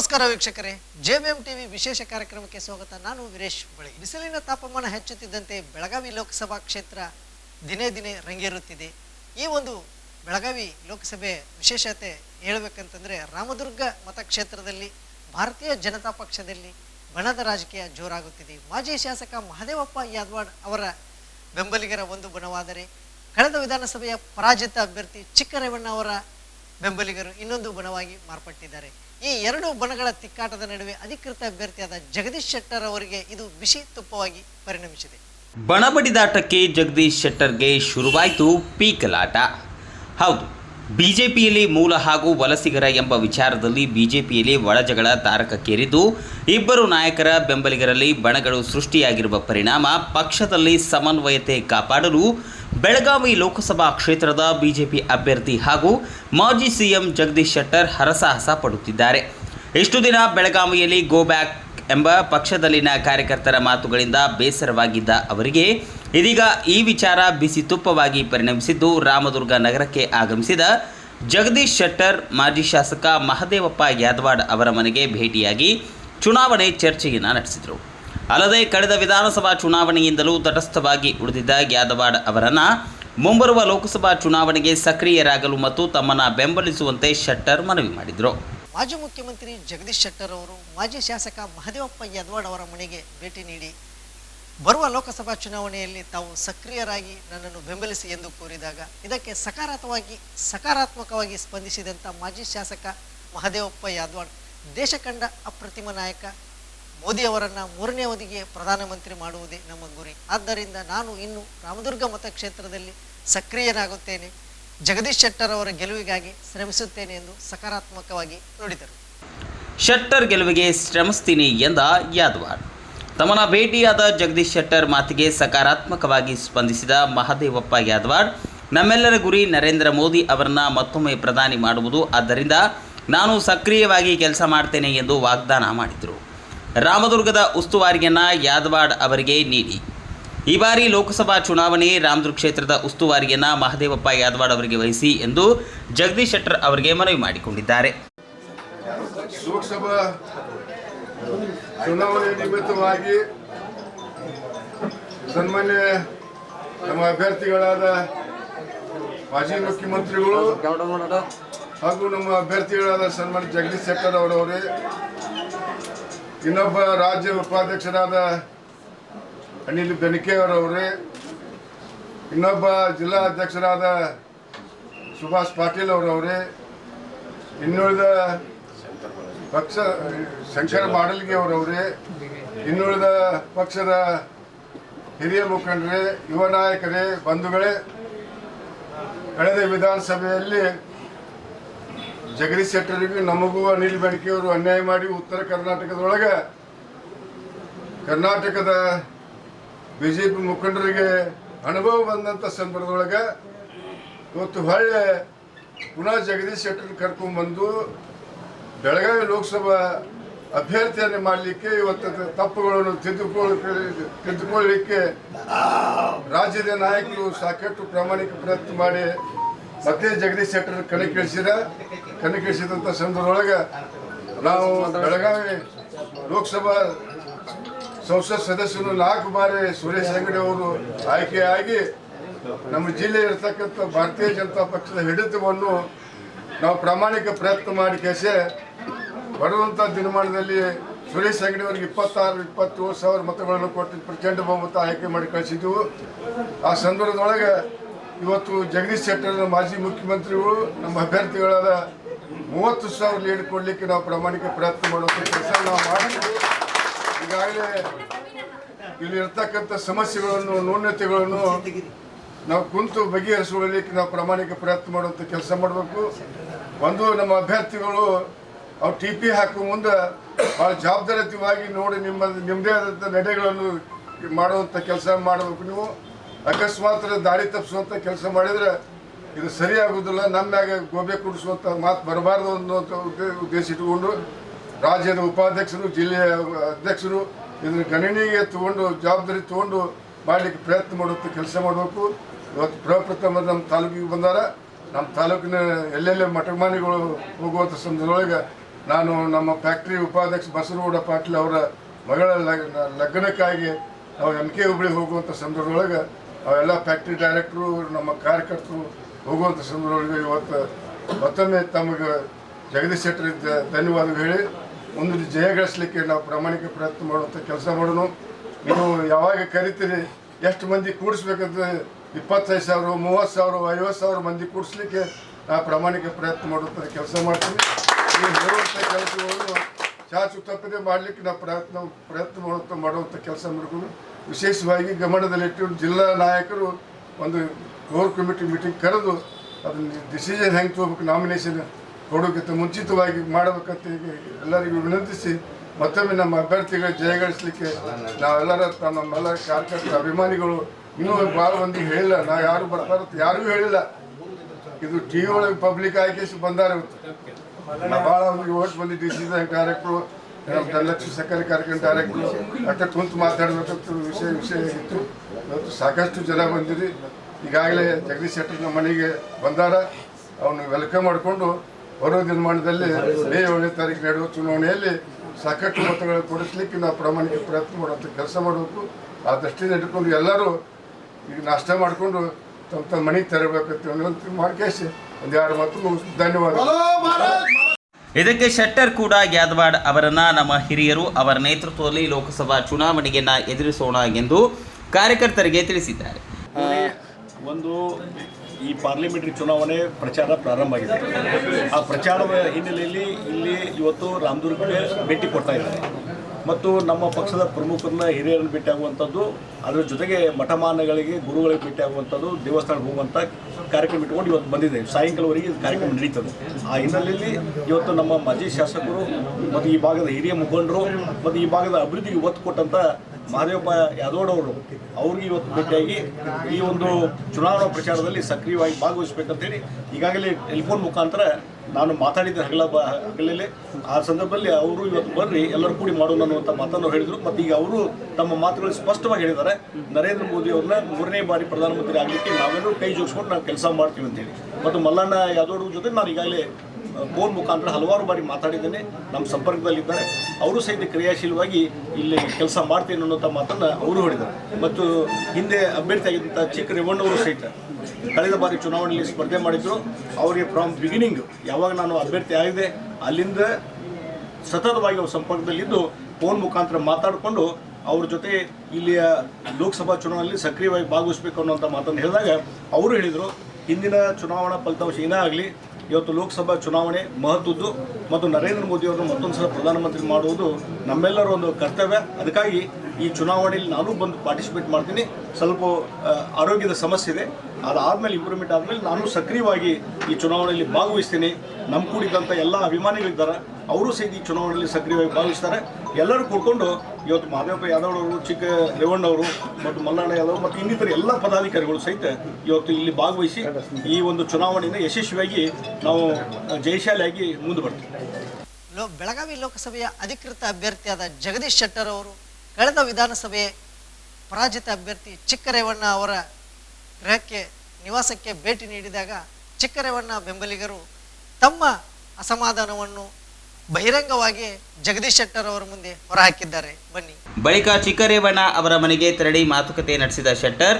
ನಮಸ್ಕಾರ ವೀಕ್ಷಕರೇ. J M TV ವಿಶೇಷ ಕಾರ್ಯಕ್ರಮಕ್ಕೆ ಸ್ವಾಗತ. ನಾನು ವೀರೇಶ್ ಬಳಿ ಬಿಸಿಲಿನ ತಾಪಮಾನ ಹೆಚ್ಚುತ್ತಿದ್ದಂತೆ ಬೆಳಗಾವಿ ಲೋಕಸಭಾ ಕ್ಷೇತ್ರ ದಿನೇ ದಿನೇ ರಂಗೇರುತ್ತಿದೆ. ಈ ಒಂದು ಬೆಳಗಾವಿ ಲೋಕಸಭೆ ವಿಶೇಷತೆ ಹೇಳಬೇಕಂತಂದ್ರೆ ರಾಮದುರ್ಗ ಮತಕ್ಷೇತ್ರದಲ್ಲಿ ಭಾರತೀಯ ಜನತಾ ಪಕ್ಷದಲ್ಲಿ ಬಣದ ರಾಜಕೀಯ ಜೋರಾಗುತ್ತಿದೆ. ಮಾಜಿ ಶಾಸಕ ಮಹದೇವಪ್ಪ ಯಾದವಾಡ್ ಅವರ ಬೆಂಬಲಿಗರ ಒಂದು ಬಣವಾದರೆ, ಕಳೆದ ವಿಧಾನಸಭೆಯ ಪರಾಜಿತ ಅಭ್ಯರ್ಥಿ ಚಿಕ್ಕರೇವಣ್ಣ ಅವರ ಬೆಂಬಲಿಗರು ಇನ್ನೊಂದು ಬಣವಾಗಿ ಮಾರ್ಪಟ್ಟಿದ್ದಾರೆ. ಈ ಎರಡು ಬಣಗಳ ತಿಕ್ಕಾಟದ ನಡುವೆ ಅಧಿಕೃತ ಅಭ್ಯರ್ಥಿಯಾದ ಜಗದೀಶ್ ಶೆಟ್ಟರ್ ಅವರಿಗೆ ಇದು ಬಿಸಿ ತುಪ್ಪವಾಗಿ ಪರಿಣಮಿಸಿದೆ. ಬಣಬಡಿದಾಟಕ್ಕೆ ಜಗದೀಶ್ ಶೆಟ್ಟರ್ಗೆ ಶುರುವಾಯಿತು ಪೀಕಲಾಟ. ಹೌದು, ಬಿಜೆಪಿಯಲ್ಲಿ ಮೂಲ ಹಾಗೂ ವಲಸಿಗರ ಎಂಬ ವಿಚಾರದಲ್ಲಿ ಬಿಜೆಪಿಯಲ್ಲಿ ಒಳಜಗಳ ತಾರಕಕ್ಕೇರಿದ್ದು, ಇಬ್ಬರು ನಾಯಕರ ಬೆಂಬಲಿಗರಲ್ಲಿ ಬಣಗಳು ಸೃಷ್ಟಿಯಾಗಿರುವ ಪರಿಣಾಮ ಪಕ್ಷದಲ್ಲಿ ಸಮನ್ವಯತೆ ಕಾಪಾಡಲು ಬೆಳಗಾವಿ ಲೋಕಸಭಾ ಕ್ಷೇತ್ರದ ಬಿಜೆಪಿ ಅಭ್ಯರ್ಥಿ ಹಾಗೂ ಮಾಜಿ ಸಿಎಂ ಜಗದೀಶ್ ಶೆಟ್ಟರ್ ಹರಸಾಹಸ ಪಡುತ್ತಿದ್ದಾರೆ. ಇಷ್ಟು ದಿನ ಬೆಳಗಾವಿಯಲ್ಲಿ ಗೋ ಬ್ಯಾಕ್ ಎಂಬ ಪಕ್ಷದಲ್ಲಿನ ಕಾರ್ಯಕರ್ತರ ಮಾತುಗಳಿಂದ ಬೇಸರವಾಗಿದ್ದ ಅವರಿಗೆ ಇದೀಗ ಈ ವಿಚಾರ ಬಿಸಿ ತುಪ್ಪವಾಗಿ ಪರಿಣಮಿಸಿದ್ದು ರಾಮದುರ್ಗ ನಗರಕ್ಕೆ ಆಗಮಿಸಿದ ಜಗದೀಶ್ ಶೆಟ್ಟರ್, ಮಾಜಿ ಶಾಸಕ ಮಹದೇವಪ್ಪ ಯಾದವಾಡ್ ಅವರ ಮನೆಗೆ ಭೇಟಿಯಾಗಿ ಚುನಾವಣೆ ಚರ್ಚೆಯನ್ನು ನಡೆಸಿದರು. ಅಲ್ಲದೆ ಕಳೆದ ವಿಧಾನಸಭಾ ಚುನಾವಣೆಯಿಂದಲೂ ತಟಸ್ಥವಾಗಿ ಉಳಿದಿದ್ದ ಯಾದವಾಡ್ ಅವರನ್ನು ಮುಂಬರುವ ಲೋಕಸಭಾ ಚುನಾವಣೆಗೆ ಸಕ್ರಿಯರಾಗಲು ಮತ್ತು ತಮ್ಮನ್ನು ಬೆಂಬಲಿಸುವಂತೆ ಶೆಟ್ಟರ್ ಮನವಿ ಮಾಡಿದರು. ಮಾಜಿ ಮುಖ್ಯಮಂತ್ರಿ ಜಗದೀಶ್ ಶೆಟ್ಟರ್ ಅವರು, ಮಾಜಿ ಶಾಸಕ ಮಹದೇವಪ್ಪ ಯದ್ವಾಡ್ ಅವರ ಮನೆಗೆ ಭೇಟಿ ನೀಡಿ, ಬರುವ ಲೋಕಸಭಾ ಚುನಾವಣೆಯಲ್ಲಿ ತಾವು ಸಕ್ರಿಯರಾಗಿ ನನ್ನನ್ನು ಬೆಂಬಲಿಸಿ ಎಂದು ಕೋರಿದಾಗ ಇದಕ್ಕೆ ಸಕಾರಾತ್ಮಕವಾಗಿ ಸಕಾರಾತ್ಮಕವಾಗಿ ಸ್ಪಂದಿಸಿದಂಥ ಮಾಜಿ ಶಾಸಕ ಮಹದೇವಪ್ಪ ಯಾದವಾಡ್ ದೇಶ ಕಂಡ ಅಪ್ರತಿಮ ನಾಯಕ ಮೋದಿ ಅವರನ್ನು ಮೂರನೇ ಅವಧಿಗೆ ಪ್ರಧಾನಮಂತ್ರಿ ಮಾಡುವುದೇ ನಮ್ಮ ಗುರಿ. ಆದ್ದರಿಂದ ನಾನು ಇನ್ನು ರಾಮದುರ್ಗ ಮತಕ್ಷೇತ್ರದಲ್ಲಿ ಸಕ್ರಿಯನಾಗುತ್ತೇನೆ. ಜಗದೀಶ್ ಶೆಟ್ಟರ್ ಅವರ ಗೆಲುವಿಗಾಗಿ ಶ್ರಮಿಸುತ್ತೇನೆ ಎಂದು ಸಕಾರಾತ್ಮಕವಾಗಿ ನುಡಿದರು. ಶೆಟ್ಟರ್ ಗೆಲುವಿಗೆ ಶ್ರಮಿಸ್ತೀನಿ ಎಂದ ಯಾದವಾಡ್ ತಮ್ಮನ್ನ ಭೇಟಿಯಾದ ಜಗದೀಶ್ ಶೆಟ್ಟರ್ ಮಾತಿಗೆ ಸಕಾರಾತ್ಮಕವಾಗಿ ಸ್ಪಂದಿಸಿದ ಮಹದೇವಪ್ಪ ಯಾದವಾಡ್ ನಮ್ಮೆಲ್ಲರ ಗುರಿ ನರೇಂದ್ರ ಮೋದಿ ಅವರನ್ನ ಮತ್ತೊಮ್ಮೆ ಪ್ರಧಾನಿ ಮಾಡುವುದು. ಆದ್ದರಿಂದ ನಾನು ಸಕ್ರಿಯವಾಗಿ ಕೆಲಸ ಮಾಡ್ತೇನೆ ಎಂದು ವಾಗ್ದಾನ ಮಾಡಿದರು. ರಾಮದುರ್ಗದ ಉಸ್ತುವಾರಿಯನ್ನು ಯಾದವಾಡ್ ಅವರಿಗೆ ನೀಡಿ. ಈ ಬಾರಿ ಲೋಕಸಭಾ ಚುನಾವಣೆ ರಾಮದುರ್ಗ ಕ್ಷೇತ್ರದ ಉಸ್ತುವಾರಿಯನ್ನು ಮಹದೇವಪ್ಪ ಯಾದವಾಡ್ ಅವರಿಗೆ ವಹಿಸಿ ಎಂದು ಜಗದೀಶ್ ಶೆಟ್ಟರ್ ಅವರಿಗೆ ಮನವಿ ಮಾಡಿಕೊಂಡಿದ್ದಾರೆ. ನಮ್ಮ ಅಭ್ಯರ್ಥಿಗಳಾದ ಮಾಜಿ ಮುಖ್ಯಮಂತ್ರಿಗಳು ಹಾಗೂ ನಮ್ಮ ಅಭ್ಯರ್ಥಿಗಳಾದ ಸನ್ಮಾನ್ಯ ಜಗದೀಶ್ ಶೆಟ್ಟರ್ ಅವರವರೇ ಇನ್ನೊಬ್ಬ ರಾಜ್ಯ ಉಪಾಧ್ಯಕ್ಷರಾದ ಅನಿಲ್ ಬೆನಕೆಯವರವರೇ ಇನ್ನೊಬ್ಬ ಜಿಲ್ಲಾ ಅಧ್ಯಕ್ಷರಾದ ಸುಭಾಷ್ ಪಾಟೀಲ್ ಅವರವರೇ ಇನ್ನುಳಿದ ಪಕ್ಷ ಶಂಕರ ಬಾಡಲ್ಗಿ ಅವರವರೇ ಇನ್ನುಳಿದ ಪಕ್ಷದ ಹಿರಿಯ ಮುಖಂಡರೇ, ಯುವ ನಾಯಕರೇ, ಬಂಧುಗಳೇ, ಕಳೆದ ವಿಧಾನಸಭೆಯಲ್ಲಿ ಜಗದೀಶ್ ಶೆಟ್ಟರಿಗೂ ನಮಗೂ ಅನಿಲ್ ಬೆಣಕೆಯವರು ಅನ್ಯಾಯ ಮಾಡಿ ಉತ್ತರ ಕರ್ನಾಟಕದೊಳಗೆ ಕರ್ನಾಟಕದ ಬಿ ಜೆ ಪಿ ಮುಖಂಡರಿಗೆ ಅನುಭವ ಬಂದಂಥ ಸಂದರ್ಭದೊಳಗೆ ಇವತ್ತು ಹೊಳ್ಳೆ ಪುನಃ ಜಗದೀಶ್ ಶೆಟ್ಟರ್ ಕರ್ಕೊಂಡ್ಬಂದು ಬೆಳಗಾವಿ ಲೋಕಸಭಾ ಅಭ್ಯರ್ಥಿಯನ್ನು ಮಾಡಲಿಕ್ಕೆ ಇವತ್ತು ತಪ್ಪುಗಳನ್ನು ತಿದ್ದುಕೊಳ್ಳ ತಿದ್ದುಕೊಳ್ಳಲಿಕ್ಕೆ ರಾಜ್ಯದ ನಾಯಕರು ಸಾಕಷ್ಟು ಪ್ರಾಮಾಣಿಕ ಪ್ರಯತ್ನ ಮಾಡಿ ಮತ್ತೆ ಜಗದೀಶ್ ಶೆಟ್ಟರ್ ಕಣಕ್ಕಿಳಿಸಿದ ಕಣಕ್ಕಿಳಿಸಿದಂಥ ಸಂದರ್ಭದೊಳಗೆ ನಾವು ಬೆಳಗಾವಿ ಲೋಕಸಭಾ ಸಂಸತ್ ಸದಸ್ಯರು ನಾಲ್ಕು ಬಾರಿ ಸುರೇಶ್ ಅಂಗಡಿ ಅವರು ಆಯ್ಕೆಯಾಗಿ ನಮ್ಮ ಜಿಲ್ಲೆ ಇರ್ತಕ್ಕಂಥ ಭಾರತೀಯ ಜನತಾ ಪಕ್ಷದ ಹಿಡಿತವನ್ನು ನಾವು ಪ್ರಾಮಾಣಿಕ ಪ್ರಯತ್ನ ಮಾಡಿ ಕೇಸೆ ಬರುವಂಥ ದಿನಮಾನದಲ್ಲಿ ಸುರೇಶ್ ಅಂಗಡಿ ಅವರಿಗೆ ಇಪ್ಪತ್ತಾರು, ಇಪ್ಪತ್ತೇಳು ಸಾವಿರ ಮತಗಳನ್ನು ಕೊಟ್ಟು ಪ್ರಚಂಡ ಬಹುಮತ ಆಯ್ಕೆ ಮಾಡಿ ಕಳಿಸಿದ್ದೆವು ಆ ಸಂದರ್ಭದೊಳಗೆ ಇವತ್ತು ಜಗದೀಶ್ ಶೆಟ್ಟರ್ ಮಾಜಿ ಮುಖ್ಯಮಂತ್ರಿಗಳು ನಮ್ಮ ಅಭ್ಯರ್ಥಿಗಳಾದ ಮೂವತ್ತು ಸಾವಿರ ಲೀಡ್ ಕೊಡಲಿಕ್ಕೆ ನಾವು ಪ್ರಾಮಾಣಿಕ ಪ್ರಯತ್ನ ಮಾಡುವಂಥ ಕೆಲಸ ನಾವು ಮಾಡಿದ್ವಿ. ಈಗಾಗಲೇ ಇಲ್ಲಿ ಇರ್ತಕ್ಕಂಥ ಸಮಸ್ಯೆಗಳನ್ನು, ನ್ಯೂನತೆಗಳನ್ನು ನಾವು ಕುಂತು ಬಗೆಹರಿಸಿಕೊಳ್ಳಲಿಕ್ಕೆ ನಾವು ಪ್ರಾಮಾಣಿಕ ಪ್ರಯತ್ನ ಮಾಡುವಂಥ ಕೆಲಸ ಮಾಡಬೇಕು. ಒಂದು ನಮ್ಮ ಅಭ್ಯರ್ಥಿಗಳು ಅವ್ರು ಟಿ ಪಿ ಹಾಕುವ ಮುಂದೆ ಭಾಳ ಜವಾಬ್ದಾರಿಯುತವಾಗಿ ನೋಡಿ ನಿಮ್ಮ ನಿಮ್ಮದೇ ಆದಂಥ ನಡೆಗಳನ್ನು ಮಾಡುವಂಥ ಕೆಲಸ ಮಾಡಬೇಕು ನೀವು. ಅಕಸ್ಮಾತ್ ದಾರಿ ತಪ್ಪಿಸುವಂಥ ಕೆಲಸ ಮಾಡಿದ್ರೆ ಇದು ಸರಿಯಾಗುವುದಿಲ್ಲ, ನಮ್ಮ ಮ್ಯಾಗ ಗೋಬೆ ಕುಡಿಸುವಂಥ ಮಾತು ಬರಬಾರ್ದು ಅನ್ನುವಂಥ ಉದ್ದೇ- ಉದ್ದೇಶ ಇಟ್ಟುಕೊಂಡು ರಾಜ್ಯದ ಉಪಾಧ್ಯಕ್ಷರು, ಜಿಲ್ಲೆಯ ಅಧ್ಯಕ್ಷರು ಇದನ್ನು ಗಣನೀಗೆ ತಗೊಂಡು, ಜವಾಬ್ದಾರಿ ತಗೊಂಡು ಮಾಡಲಿಕ್ಕೆ ಪ್ರಯತ್ನ ಮಾಡುವಂಥ ಕೆಲಸ ಮಾಡಬೇಕು. ಇವತ್ತು ಪ್ರಪ್ರಥಮ ನಮ್ಮ ತಾಲೂಕಿಗೆ ಬಂದಾರ. ನಮ್ಮ ತಾಲೂಕಿನ ಎಲ್ಲೆಲ್ಲೇ ಮಠಮಾನಿಗಳು ಹೋಗುವಂಥ ಸಂದರ್ಭದೊಳಗೆ ನಾನು ನಮ್ಮ ಫ್ಯಾಕ್ಟ್ರಿ ಉಪಾಧ್ಯಕ್ಷ ಬಸವಗೌಡ ಪಾಟೀಲ್ ಅವರ ಮಗಳ ಲಗ್- ಲಗ್ನಕ್ಕಾಗಿ ನಾವು ಎಂ ಕೆ ಹುಬ್ಳಿ ಹೋಗುವಂಥ ಸಂದರ್ಭದೊಳಗೆ ಅವೆಲ್ಲ ಫ್ಯಾಕ್ಟ್ರಿ ಡೈರೆಕ್ಟ್ರು ನಮ್ಮ ಕಾರ್ಯಕರ್ತರು ಹೋಗುವಂಥ ಸಂದರ್ಭದೊಳಗೆ ಇವತ್ತು ಮತ್ತೊಮ್ಮೆ ತಮಗೆ ಜಗದೀಶ್ ಶೆಟ್ಟರ್ ಧನ್ಯವಾದಗಳು ಹೇಳಿ ಮುಂದೆ ಜಯ ಗಳಿಸಲಿಕ್ಕೆ ನಾವು ಪ್ರಾಮಾಣಿಕ ಪ್ರಯತ್ನ ಮಾಡುವಂಥ ಕೆಲಸ ಮಾಡೋಣ. ನೀವು ಯಾವಾಗ ಕರಿತೀರಿ, ಎಷ್ಟು ಮಂದಿ ಕೂಡಿಸ್ಬೇಕಂತ ಇಪ್ಪತ್ತೈದು ಸಾವಿರ, ಮೂವತ್ತು ಸಾವಿರ, ಐವತ್ತು ಸಾವಿರ ಮಂದಿ ಕೂಡಿಸ್ಲಿಕ್ಕೆ ನಾವು ಪ್ರಾಮಾಣಿಕ ಪ್ರಯತ್ನ ಮಾಡುವಂಥ ಕೆಲಸ ಮಾಡ್ತೀವಿ. ನೀವು ಹೇಳುವಂಥ ಕೆಲಸಗಳನ್ನು ಚಾಚು ತಪ್ಪದೆ ಮಾಡಲಿಕ್ಕೆ ನಾವು ಪ್ರಯತ್ನ ಪ್ರಯತ್ನ ಮಾಡುವಂಥ ಮಾಡುವಂಥ ಕೆಲಸ ಮಾಡಿಕೊಂಡು ವಿಶೇಷವಾಗಿ ಗಮನದಲ್ಲಿಟ್ಟು ಜಿಲ್ಲಾ ನಾಯಕರು ಒಂದು ಕೋರ್ ಕಮಿಟಿ ಮೀಟಿಂಗ್ ಕರೆದು ಅದನ್ನು ಡಿಸಿಷನ್ ಹೆಂಗೆ ತೊಗೋಬೇಕು ನಾಮಿನೇಷನ್ ಕೊಡೋಕ್ಕಿಂತ ಮುಂಚಿತವಾಗಿ ಮಾಡಬೇಕಂತ ಎಲ್ಲರಿಗೂ ವಿನಂತಿಸಿ, ಮತ್ತೊಮ್ಮೆ ನಮ್ಮ ಅಭ್ಯರ್ಥಿಗಳ ಜಯಗಳಿಸಲಿಕ್ಕೆ ನಾವೆಲ್ಲರ ನಮ್ಮೆಲ್ಲ ಕಾರ್ಯಕರ್ತರ ಅಭಿಮಾನಿಗಳು ಇನ್ನೂ ಭಾಳ ಮಂದಿ ಹೇಳಿಲ್ಲ ನಾವು ಯಾರು ಬರ್ತಾರ ಯಾರಿಗೂ ಹೇಳಿಲ್ಲ. ಇದು ಟಿ ಒಳಗೆ ಪಬ್ಲಿಕ್ ಆಗಿ ಬಂದಾರ ನಾ ಭಾಳ ಅವ್ರಿಗೆ ಓಟ್ ಬಂದು ಡಿ ಸಿ ಡೈರೆಕ್ಟ್ರು ನಮ್ಮ ಧನಲಕ್ಷ್ಮಿ ಸಕ್ಕರೆ ಕಾರ್ಯಕ್ರಮ ಡೈರೆಕ್ಟ್ರು ಅಟ್ಟ ಕುಂತು ಮಾತಾಡಬೇಕಂತ ವಿಷಯ ವಿಷಯ ಇತ್ತು. ಇವತ್ತು ಸಾಕಷ್ಟು ಜನ ಬಂದಿರಿ. ಈಗಾಗಲೇ ಜಗದೀಶ್ ಶೆಟ್ಟರ್ ನಮ್ಮ ಮನೆಗೆ ಬಂದಾರ. ಅವನು ವೆಲ್ಕಮ್ ಮಾಡಿಕೊಂಡು ಬರೋ ದಿನಮಾನದಲ್ಲಿ ಮೇ ಏಳನೇ ತಾರೀಕು ನಡೆಯುವ ಚುನಾವಣೆಯಲ್ಲಿ ಸಾಕಷ್ಟು ಮತಗಳನ್ನು ಕೊಡಿಸ್ಲಿಕ್ಕೆ ನಾವು ಪ್ರಾಮಾಣಿಕ ಪ್ರಯತ್ನ ಮಾಡುವಂಥ ಕೆಲಸ ಮಾಡಬೇಕು. ಆ ದೃಷ್ಟಿಯಿಂದ ಇಟ್ಕೊಂಡು ಎಲ್ಲರೂ ಈಗ ನಾಷ್ಟ ಮಾಡಿಕೊಂಡು ತಮ್ಮ ತಮ್ಮ ಮನೆಗೆ ತರಬೇಕಂತ ಮಾಡ್ಕೇಸಿ ಧನ್ಯವಾದ ಇದಕ್ಕೆ ಶೆಟ್ಟರ್ ಕೂಡ ಗ್ಯಾದ್ವಾಡ್ ಅವರನ್ನ ನಮ್ಮ ಹಿರಿಯರು ಅವರ ನೇತೃತ್ವದಲ್ಲಿ ಲೋಕಸಭಾ ಚುನಾವಣೆಯನ್ನ ಎದುರಿಸೋಣ ಎಂದು ಕಾರ್ಯಕರ್ತರಿಗೆ ತಿಳಿಸಿದ್ದಾರೆ. ಒಂದು ಈ ಪಾರ್ಲಿಮೆಂಟ್ರಿ ಚುನಾವಣೆ ಪ್ರಚಾರ ಪ್ರಾರಂಭ ಆಗಿದೆ. ಆ ಪ್ರಚಾರದ ಹಿನ್ನೆಲೆಯಲ್ಲಿ ಇಲ್ಲಿ ಇವತ್ತು ರಾಮದುರ್ಗಕ್ಕೆ ಭೇಟಿ ಕೊಡ್ತಾ ಇದ್ದಾರೆ. ಮತ್ತು ನಮ್ಮ ಪಕ್ಷದ ಪ್ರಮುಖರನ್ನ ಹಿರಿಯರನ್ನು ಭೇಟಿಯಾಗುವಂಥದ್ದು, ಅದರ ಜೊತೆಗೆ ಮಠಮಾನಗಳಿಗೆ ಗುರುಗಳಿಗೆ ಭೇಟಿಯಾಗುವಂಥದ್ದು ದೇವಸ್ಥಾನಕ್ಕೆ ಹೋಗುವಂಥ ಕಾರ್ಯಕ್ರಮ ಇಟ್ಕೊಂಡು ಇವತ್ತು ಬಂದಿದೆ. ಸಾಯಂಕಾಲವರೆಗೆ ಕಾರ್ಯಕ್ರಮ ನಡೀತದೆ. ಆ ಹಿನ್ನೆಲೆಯಲ್ಲಿ ಇವತ್ತು ನಮ್ಮ ಮಾಜಿ ಶಾಸಕರು ಮತ್ತು ಈ ಭಾಗದ ಹಿರಿಯ ಮುಖಂಡರು ಮತ್ತು ಈ ಭಾಗದ ಅಭಿವೃದ್ಧಿಗೆ ಒತ್ತು ಕೊಟ್ಟಂಥ ಮಹದೇವಪ್ಪ ಯಾದವ್ ಅವರು ಅವ್ರಿಗೆ ಇವತ್ತು ಭೇಟಿಯಾಗಿ ಈ ಒಂದು ಚುನಾವಣಾ ಪ್ರಚಾರದಲ್ಲಿ ಸಕ್ರಿಯವಾಗಿ ಭಾಗವಹಿಸಬೇಕಂತೇಳಿ ಈಗಾಗಲೇ ಟೆಲಿಫೋನ್ ಮುಖಾಂತರ ನಾನು ಮಾತಾಡಿದ್ದೆ ಹಗಲ ಹಗಲಲ್ಲಿ. ಆ ಸಂದರ್ಭದಲ್ಲಿ ಅವರು ಇವತ್ತು ಬರ್ರಿ, ಎಲ್ಲರೂ ಕೂಡಿ ಮಾಡೋಣ ಅನ್ನುವಂಥ ಮಾತನ್ನು ಹೇಳಿದರು. ಮತ್ತು ಈಗ ಅವರು ತಮ್ಮ ಮಾತುಗಳು ಸ್ಪಷ್ಟವಾಗಿ ಹೇಳಿದ್ದಾರೆ. ನರೇಂದ್ರ ಮೋದಿ ಅವ್ರನ್ನ ಮೂರನೇ ಬಾರಿ ಪ್ರಧಾನಮಂತ್ರಿ ಆಗಲಿಕ್ಕೆ ನಾವೆಲ್ಲರೂ ಕೈ ಜೋಡಿಸ್ಕೊಂಡು ನಾವು ಕೆಲಸ ಮಾಡ್ತೀವಿ ಅಂತೇಳಿ. ಮತ್ತು ಮಲ್ಲಣ್ಣ ಯಾದವ್ ಜೊತೆ ನಾನು ಈಗಾಗಲೇ ಫೋನ್ ಮುಖಾಂತರ ಹಲವಾರು ಬಾರಿ ಮಾತಾಡಿದ್ದೇನೆ. ನಮ್ಮ ಸಂಪರ್ಕದಲ್ಲಿದ್ದಾರೆ. ಅವರು ಸಹಿತ ಕ್ರಿಯಾಶೀಲವಾಗಿ ಇಲ್ಲಿ ಕೆಲಸ ಮಾಡ್ತೇನೆ ಅನ್ನೋಂಥ ಮಾತನ್ನು ಅವರು ಹೊಡಿದ್ದಾರೆ ಮತ್ತು ಹಿಂದೆ ಅಭ್ಯರ್ಥಿ ಆಗಿದ್ದಂಥ ಚಿಕ್ಕ ರೇವಣ್ಣವರು ಸಹಿತ ಕಳೆದ ಬಾರಿ ಚುನಾವಣೆಯಲ್ಲಿ ಸ್ಪರ್ಧೆ ಮಾಡಿದ್ರು. ಅವರಿಗೆ ಫ್ರಮ್ ಬಿಗಿನಿಂಗ್ ಯಾವಾಗ ನಾನು ಅಭ್ಯರ್ಥಿ ಆಗಿದೆ, ಅಲ್ಲಿಂದ ಸತತವಾಗಿ ಅವ್ರ ಸಂಪರ್ಕದಲ್ಲಿದ್ದು ಫೋನ್ ಮುಖಾಂತರ ಮಾತಾಡಿಕೊಂಡು ಅವ್ರ ಜೊತೆ ಇಲ್ಲಿಯ ಲೋಕಸಭಾ ಚುನಾವಣೆಯಲ್ಲಿ ಸಕ್ರಿಯವಾಗಿ ಭಾಗವಹಿಸಬೇಕು ಅನ್ನೋಂಥ ಮಾತನ್ನು ಹೇಳಿದಾಗ ಅವರು ಹೇಳಿದರು, ಹಿಂದಿನ ಚುನಾವಣಾ ಫಲಿತಾಂಶ ಏನೇ ಆಗಲಿ ಇವತ್ತು ಲೋಕಸಭಾ ಚುನಾವಣೆ ಮಹತ್ವದ್ದು ಮತ್ತು ನರೇಂದ್ರ ಮೋದಿ ಅವರನ್ನು ಮತ್ತೊಂದು ಸಲ ಪ್ರಧಾನಮಂತ್ರಿ ಮಾಡುವುದು ನಮ್ಮೆಲ್ಲರ ಒಂದು ಕರ್ತವ್ಯ. ಅದಕ್ಕಾಗಿ ಈ ಚುನಾವಣೆಯಲ್ಲಿ ನಾನು ಬಂದು ಪಾರ್ಟಿಸಿಪೇಟ್ ಮಾಡ್ತೀನಿ. ಸ್ವಲ್ಪ ಆರೋಗ್ಯದ ಸಮಸ್ಯೆ ಇದೆ. ಅದಾದಮೇಲೆ ಇಂಪ್ರೂವ್ಮೆಂಟ್ ಆದಮೇಲೆ ನಾನು ಸಕ್ರಿಯವಾಗಿ ಈ ಚುನಾವಣೆಯಲ್ಲಿ ಭಾಗವಹಿಸ್ತೀನಿ. ನಮ್ಮ ಕೂಡಿದ್ದಂಥ ಎಲ್ಲ ಅಭಿಮಾನಿಗಳಿದ್ದಾರೆ. ಅವರು ಸಹಿತ ಈ ಚುನಾವಣೆಯಲ್ಲಿ ಸಕ್ರಿಯವಾಗಿ ಭಾಗವಹಿಸ್ತಾರೆ. ಎಲ್ಲರೂ ಕೂತ್ಕೊಂಡು ಇವತ್ತು ಮಹದೇವಪ್ಪ ಯಾದವ್ ಅವರು, ಚಿಕ್ಕ ರೇವಣ್ಣವರು ಮತ್ತು ಮಲ್ಲಣ್ಣ ಯಾದವ್ ಮತ್ತು ಇನ್ನಿತರ ಎಲ್ಲ ಪದಾಧಿಕಾರಿಗಳು ಸಹಿತ ಇವತ್ತು ಇಲ್ಲಿ ಭಾಗವಹಿಸಿ ಈ ಒಂದು ಚುನಾವಣೆಯನ್ನು ಯಶಸ್ವಿಯಾಗಿ ನಾವು ಜಯಶಾಲಿಯಾಗಿ ಮುಂದೆ ಬರ್ತೀವಿ. ಲೋ, ಬೆಳಗಾವಿ ಲೋಕಸಭೆಯ ಅಧಿಕೃತ ಅಭ್ಯರ್ಥಿಯಾದ ಜಗದೀಶ್ ಶೆಟ್ಟರ್ ಅವರು ಕಳೆದ ವಿಧಾನಸಭೆ ಪರಾಜಿತ ಅಭ್ಯರ್ಥಿ ಚಿಕ್ಕರೇವಣ್ಣ ಅವರ ಗೃಹಕ್ಕೆ ನಿವಾಸಕ್ಕೆ ಭೇಟಿ ನೀಡಿದಾಗ ಚಿಕ್ಕರೇವಣ್ಣ ಬೆಂಬಲಿಗರು ತಮ್ಮ ಅಸಮಾಧಾನವನ್ನು ಬಹಿರಂಗವಾಗಿ ಜಗದೀಶ್ ಶೆಟ್ಟರ್ ಅವರ ಮುಂದೆ ಹೊರಹಾಕಿದ್ದಾರೆ. ಬನ್ನಿ. ಬಳಿಕ ಚಿಕ್ಕರೇವಣ್ಣ ಅವರ ಮನೆಗೆ ತೆರಳಿ ಮಾತುಕತೆ ನಡೆಸಿದ ಶೆಟ್ಟರ್,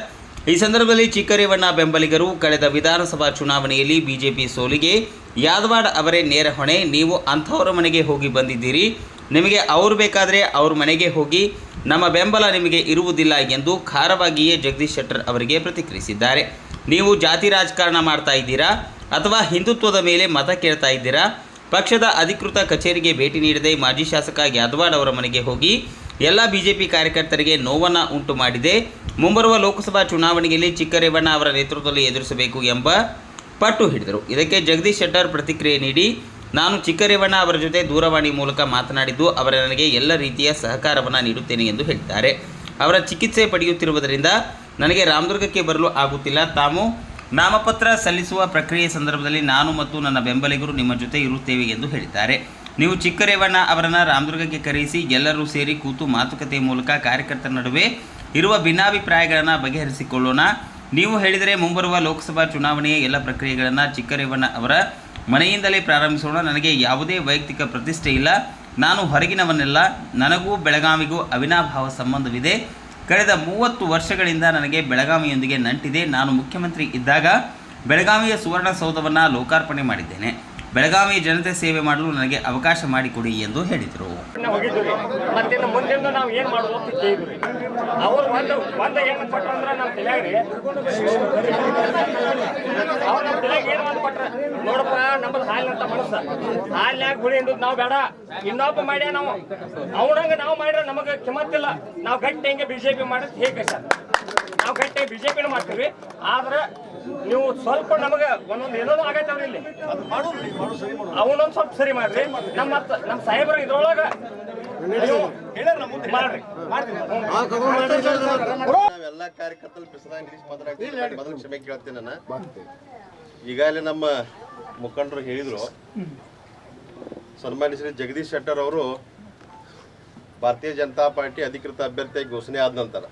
ಈ ಸಂದರ್ಭದಲ್ಲಿ ಚಿಕ್ಕರೇವಣ್ಣ ಬೆಂಬಲಿಗರು ಕಳೆದ ವಿಧಾನಸಭಾ ಚುನಾವಣೆಯಲ್ಲಿ ಬಿಜೆಪಿ ಸೋಲಿಗೆ, ಯಾದವಾಡ್ ಅವರೇ ನೇರ ಹೊಣೆ, ನೀವು ಅಂಥವರ ಮನೆಗೆ ಹೋಗಿ ಬಂದಿದ್ದೀರಿ, ನಿಮಗೆ ಅವರು ಬೇಕಾದರೆ ಅವ್ರ ಮನೆಗೆ ಹೋಗಿ, ನಮ್ಮ ಬೆಂಬಲ ನಿಮಗೆ ಇರುವುದಿಲ್ಲ ಎಂದು ಖಾರವಾಗಿಯೇ ಜಗದೀಶ್ ಶೆಟ್ಟರ್ ಅವರಿಗೆ ಪ್ರತಿಕ್ರಿಯಿಸಿದ್ದಾರೆ. ನೀವು ಜಾತಿ ರಾಜಕಾರಣ ಮಾಡ್ತಾ ಇದ್ದೀರಾ? ಅಥವಾ ಹಿಂದುತ್ವದ ಮೇಲೆ ಮತ ಕೇಳ್ತಾ ಇದ್ದೀರಾ? ಪಕ್ಷದ ಅಧಿಕೃತ ಕಚೇರಿಗೆ ಭೇಟಿ ನೀಡದೆ ಮಾಜಿ ಶಾಸಕ ಯಾದವಾಡ್ ಅವರ ಮನೆಗೆ ಹೋಗಿ ಎಲ್ಲ ಬಿಜೆಪಿ ಕಾರ್ಯಕರ್ತರಿಗೆ ನೋವನ್ನು ಉಂಟು ಮಾಡಿದೆ. ಮುಂಬರುವ ಲೋಕಸಭಾ ಚುನಾವಣೆಯಲ್ಲಿ ಚಿಕ್ಕರೇವಣ್ಣ ಅವರ ನೇತೃತ್ವದಲ್ಲಿ ಎದುರಿಸಬೇಕು ಎಂಬ ಪಟ್ಟು ಹಿಡಿದರು. ಇದಕ್ಕೆ ಜಗದೀಶ್ ಶೆಟ್ಟರ್ ಪ್ರತಿಕ್ರಿಯೆ ನೀಡಿ, ನಾನು ಚಿಕ್ಕರೇವಣ್ಣ ಅವರ ಜೊತೆ ದೂರವಾಣಿ ಮೂಲಕ ಮಾತನಾಡಿದ್ದು, ಅವರ ನನಗೆ ಎಲ್ಲ ರೀತಿಯ ಸಹಕಾರವನ್ನು ನೀಡುತ್ತೇನೆ ಎಂದು ಹೇಳಿದ್ದಾರೆ. ಅವರ ಚಿಕಿತ್ಸೆ ಪಡೆಯುತ್ತಿರುವುದರಿಂದ ನನಗೆ ರಾಮದುರ್ಗಕ್ಕೆ ಬರಲು ಆಗುತ್ತಿಲ್ಲ. ತಾವು ನಾಮಪತ್ರ ಸಲ್ಲಿಸುವ ಪ್ರಕ್ರಿಯೆ ಸಂದರ್ಭದಲ್ಲಿ ನಾನು ಮತ್ತು ನನ್ನ ಬೆಂಬಲಿಗರು ನಿಮ್ಮ ಜೊತೆ ಇರುತ್ತೇವೆ ಎಂದು ಹೇಳಿದ್ದಾರೆ. ನೀವು ಚಿಕ್ಕರೇವಣ್ಣ ಅವರನ್ನು ರಾಮದುರ್ಗಕ್ಕೆ ಕರೆಯಿಸಿ ಎಲ್ಲರೂ ಸೇರಿ ಕೂತು ಮಾತುಕತೆ ಮೂಲಕ ಕಾರ್ಯಕರ್ತರ ನಡುವೆ ಇರುವ ಭಿನ್ನಾಭಿಪ್ರಾಯಗಳನ್ನು ಬಗೆಹರಿಸಿಕೊಳ್ಳೋಣ. ನೀವು ಹೇಳಿದರೆ ಮುಂಬರುವ ಲೋಕಸಭಾ ಚುನಾವಣೆಯ ಎಲ್ಲ ಪ್ರಕ್ರಿಯೆಗಳನ್ನು ಚಿಕ್ಕರೇವಣ್ಣ ಅವರ ಮನೆಯಿಂದಲೇ ಪ್ರಾರಂಭಿಸೋಣ. ನನಗೆ ಯಾವುದೇ ವೈಯಕ್ತಿಕ ಪ್ರತಿಷ್ಠೆ ಇಲ್ಲ. ನಾನು ಹೊರಗಿನವನ್ನೆಲ್ಲ, ನನಗೂ ಬೆಳಗಾವಿಗೂ ಅವಿನಾಭಾವ ಸಂಬಂಧವಿದೆ. ಕಳೆದ ಮೂವತ್ತು ವರ್ಷಗಳಿಂದ ನನಗೆ ಬೆಳಗಾವಿಯೊಂದಿಗೆ ನಂಟಿದೆ. ನಾನು ಮುಖ್ಯಮಂತ್ರಿ ಇದ್ದಾಗ ಬೆಳಗಾವಿಯ ಸುವರ್ಣಸೌಧವನ್ನು ಲೋಕಾರ್ಪಣೆ ಮಾಡಿದ್ದೇನೆ. ಬೆಳಗಾವಿಯ ಜನತೆ ಸೇವೆ ಮಾಡಲು ನನಗೆ ಅವಕಾಶ ಮಾಡಿಕೊಡಿ ಎಂದು ಹೇಳಿದರು. ನೋಡಪ್ಪ, ನಮ್ಮದು ಹಾಲಿನಂತ ಮನಸ್ಸ. ಹಾಲಿನ್ಯಾಗ ಗುಳಿ ಹಿಂಡುದು ನಾವು ಬೇಡ. ಇನ್ನೊಬ್ಬ ಮಾಡ್ಯ ನಾವು. ಅವನಂಗ ನಾವು ಮಾಡಿದ್ರೆ ನಮಗೆ ಕಿಮ್ಮತ್ತಿಲ್ಲ ನಾವು ಗಟ್ಟಿ ಹೆಂಗೆ ಬಿಜೆಪಿ ಮಾಡೋದು ಹೇಗೆ ನಾವು ಗಟ್ಟಿ ಬಿಜೆಪಿನ ಮಾಡ್ತೀವಿ. ಆದ್ರೆ ನೀವು ಸ್ವಲ್ಪ ನಮಗೆ ಒಂದೊಂದು ಏನೋ ಆಗೈತವ್ರಿ ಇಲ್ಲಿ ಅವನೊಂದು ಸ್ವಲ್ಪ ಸರಿ ಮಾಡ್ರಿ. ನಮ್ಮ ನಮ್ ನಮ್ಮ ಸಾಹೇಬ್ರ ಇದ್ರೊಳಗ ನಾವೆಲ್ಲ ಕಾರ್ಯಕರ್ತರು ಬಿಸಿಲಾಗ ನಿರೀಕ್ಷೆ ಮಾತಾಡ್ತೀವಿ ಮೊದಲು ಕ್ಷಮೆ ಕೇಳ್ತೀನಿ ನಾನು. ಈಗಾಗಲೇ ನಮ್ಮ ಮುಖಂಡರು ಹೇಳಿದ್ರು. ಸನ್ಮಾನ್ಯ ಶ್ರೀ ಜಗದೀಶ್ ಶೆಟ್ಟರ್ ಅವರು ಭಾರತೀಯ ಜನತಾ ಪಾರ್ಟಿ ಅಧಿಕೃತ ಅಭ್ಯರ್ಥಿಯಾಗಿ ಘೋಷಣೆ ಆದ ನಂತರ.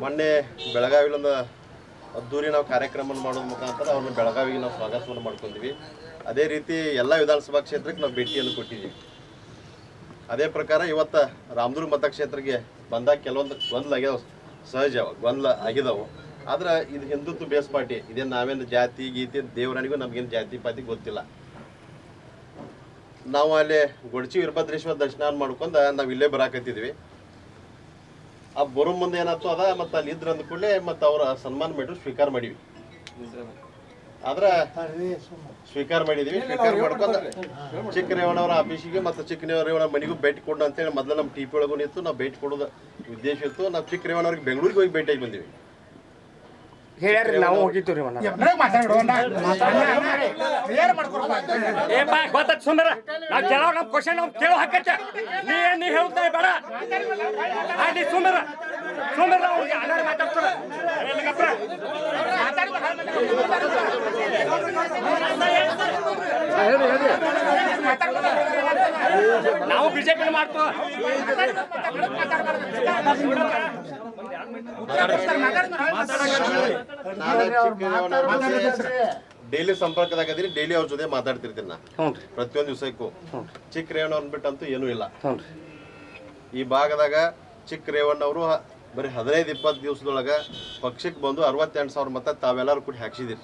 ಮೊನ್ನೆ ಬೆಳಗಾವಿಲೊಂದು ಅದ್ದೂರಿ ನಾವು ಕಾರ್ಯಕ್ರಮ ಮಾಡೋದ್ರ ಮುಖಾಂತರ ಅವ್ರನ್ನ ಬೆಳಗಾವಿಗೆ ನಾವು ಸ್ವಾಗತವನ್ನು ಮಾಡ್ಕೊಂಡ್ವಿ. ಅದೇ ರೀತಿ ಎಲ್ಲ ವಿಧಾನಸಭಾ ಕ್ಷೇತ್ರಕ್ಕೆ ನಾವು ಭೇಟಿಯನ್ನು ಕೊಟ್ಟಿದ್ವಿ ಅದೇ ಪ್ರಕಾರ ಇವತ್ತು ರಾಮದುರ್ಗ ಮತಕ್ಷೇತ್ರಕ್ಕೆ ಬಂದಾಗ ಕೆಲವೊಂದು ಗೊಂದಲ ಆಗ್ಯಾವ. ಸಹಜ ಗೊಂದಲ ಆಗಿದಾವು. ಆದ್ರೆ ಇದು ಹಿಂದುತ್ವ ಬೇಸ್ ಪಾರ್ಟಿ. ಇದೇನು ನಾವೇನು ಜಾತಿ, ಗೀತಿ, ದೇವರನಿಗೂ ನಮ್ಗೇನು ಜಾತಿ, ಪಾತಿ ಗೊತ್ತಿಲ್ಲ. ನಾವು ಅಲ್ಲಿ ಗೊಡಚಿ ವೀರಭದ್ರೇಶ್ವರ ದರ್ಶನ ಮಾಡ್ಕೊಂಡು ನಾವು ಇಲ್ಲೇ ಬರಾಕತ್ತಿದ್ವಿ. ಆ ಬರೋ ಮುಂದೆ ಏನಾಯ್ತು ಅದ ಮತ್ತು ಅಲ್ಲಿ ಇದ್ರ ಅಂದ ಕೂಡಲೇ ಮತ್ತು ಅವರ ಸನ್ಮಾನ ಮಾಡಿ ಸ್ವೀಕಾರ ಮಾಡಿವಿ ಆದ್ರೆ ಸ್ವೀಕಾರ ಮಾಡಿದೀವಿ ಸ್ವೀಕಾರ ಮಾಡ್ಕೊಂಡ ಚಿಕ್ಕ ರೇವಣ್ಣವರ ಆಫೀಸಿಗೆ ಮತ್ತು ಚಿಕ್ಕ ರೇವಣ್ಣ ಮನೆಗೂ ಭೇಟಿ ಕೊಡು ಅಂತೇಳಿ ಮೊದಲು ನಮ್ಮ ಟಿ ಪಿ ಒಳಗೂ ನಿಂತು ನಾವು ಭೇಟಿ ಕೊಡೋದು ಉದ್ದೇಶ ಇತ್ತು. ನಾವು ಚಿಕ್ಕ ರೇವಣ್ಣವ್ರಿಗೆ ಬೆಂಗಳೂರಿಗೆ ಹೋಗಿ ಭೇಟಿಯಾಗಿ ಬಂದೀವಿ. ಹೇಳ್ಯಾರಿ ನಾವು ಹೋಗಿತ್ತು ರೀ ಏಪ ಗೊತ್ತಾಯ್ತು ಸುಂದರ. ನಾವು ಕೇಳೋ ನಮ್ಮ ಕ್ವಶನ್ ನಾವು ಕೇಳೋ ಹಾಕತ್ತೆ ನೀ ಏನ್ ನೀ ಹೇಳುತ್ತಾ ಬೇಡ. ಆ, ನೀ ಸುಂದರ. ಸುಂದರ ಅವ್ರಿಗೆ ಅನಾರ ಮಾತಾಡ್ತಾರ ಏ. ನಾವು ಬಿಜೆಪಿ ಜೊತೆ ಡೈಲಿ ಸಂಪರ್ಕದಾಗ ಅದೀನಿ ಡೈಲಿ ಅವ್ರ ಜೊತೆ ಮಾತಾಡ್ತಿರ್ತೀನಿ ನಾ ಪ್ರತಿಯೊಂದು ದಿವಸಕ್ಕೂ. ಚಿಕ್ಕ ರೇವಣ್ಣವ್ರನ್ನ ಬಿಟ್ಟಂತೂ ಏನೂ ಇಲ್ಲ. ಈ ಭಾಗದಾಗ ಚಿಕ್ಕ ರೇವಣ್ಣವರು ಬರೀ ಹದಿನೈದು ಇಪ್ಪತ್ತು ದಿವಸದೊಳಗ ಪಕ್ಷಕ್ಕೆ ಬಂದು ಅರವತ್ತೆಂಟು ಸಾವಿರ ಮತ್ತೆ ತಾವೆಲ್ಲರೂ ಕೂಡಿ ಹಾಕ್ಸಿದಿರಿ.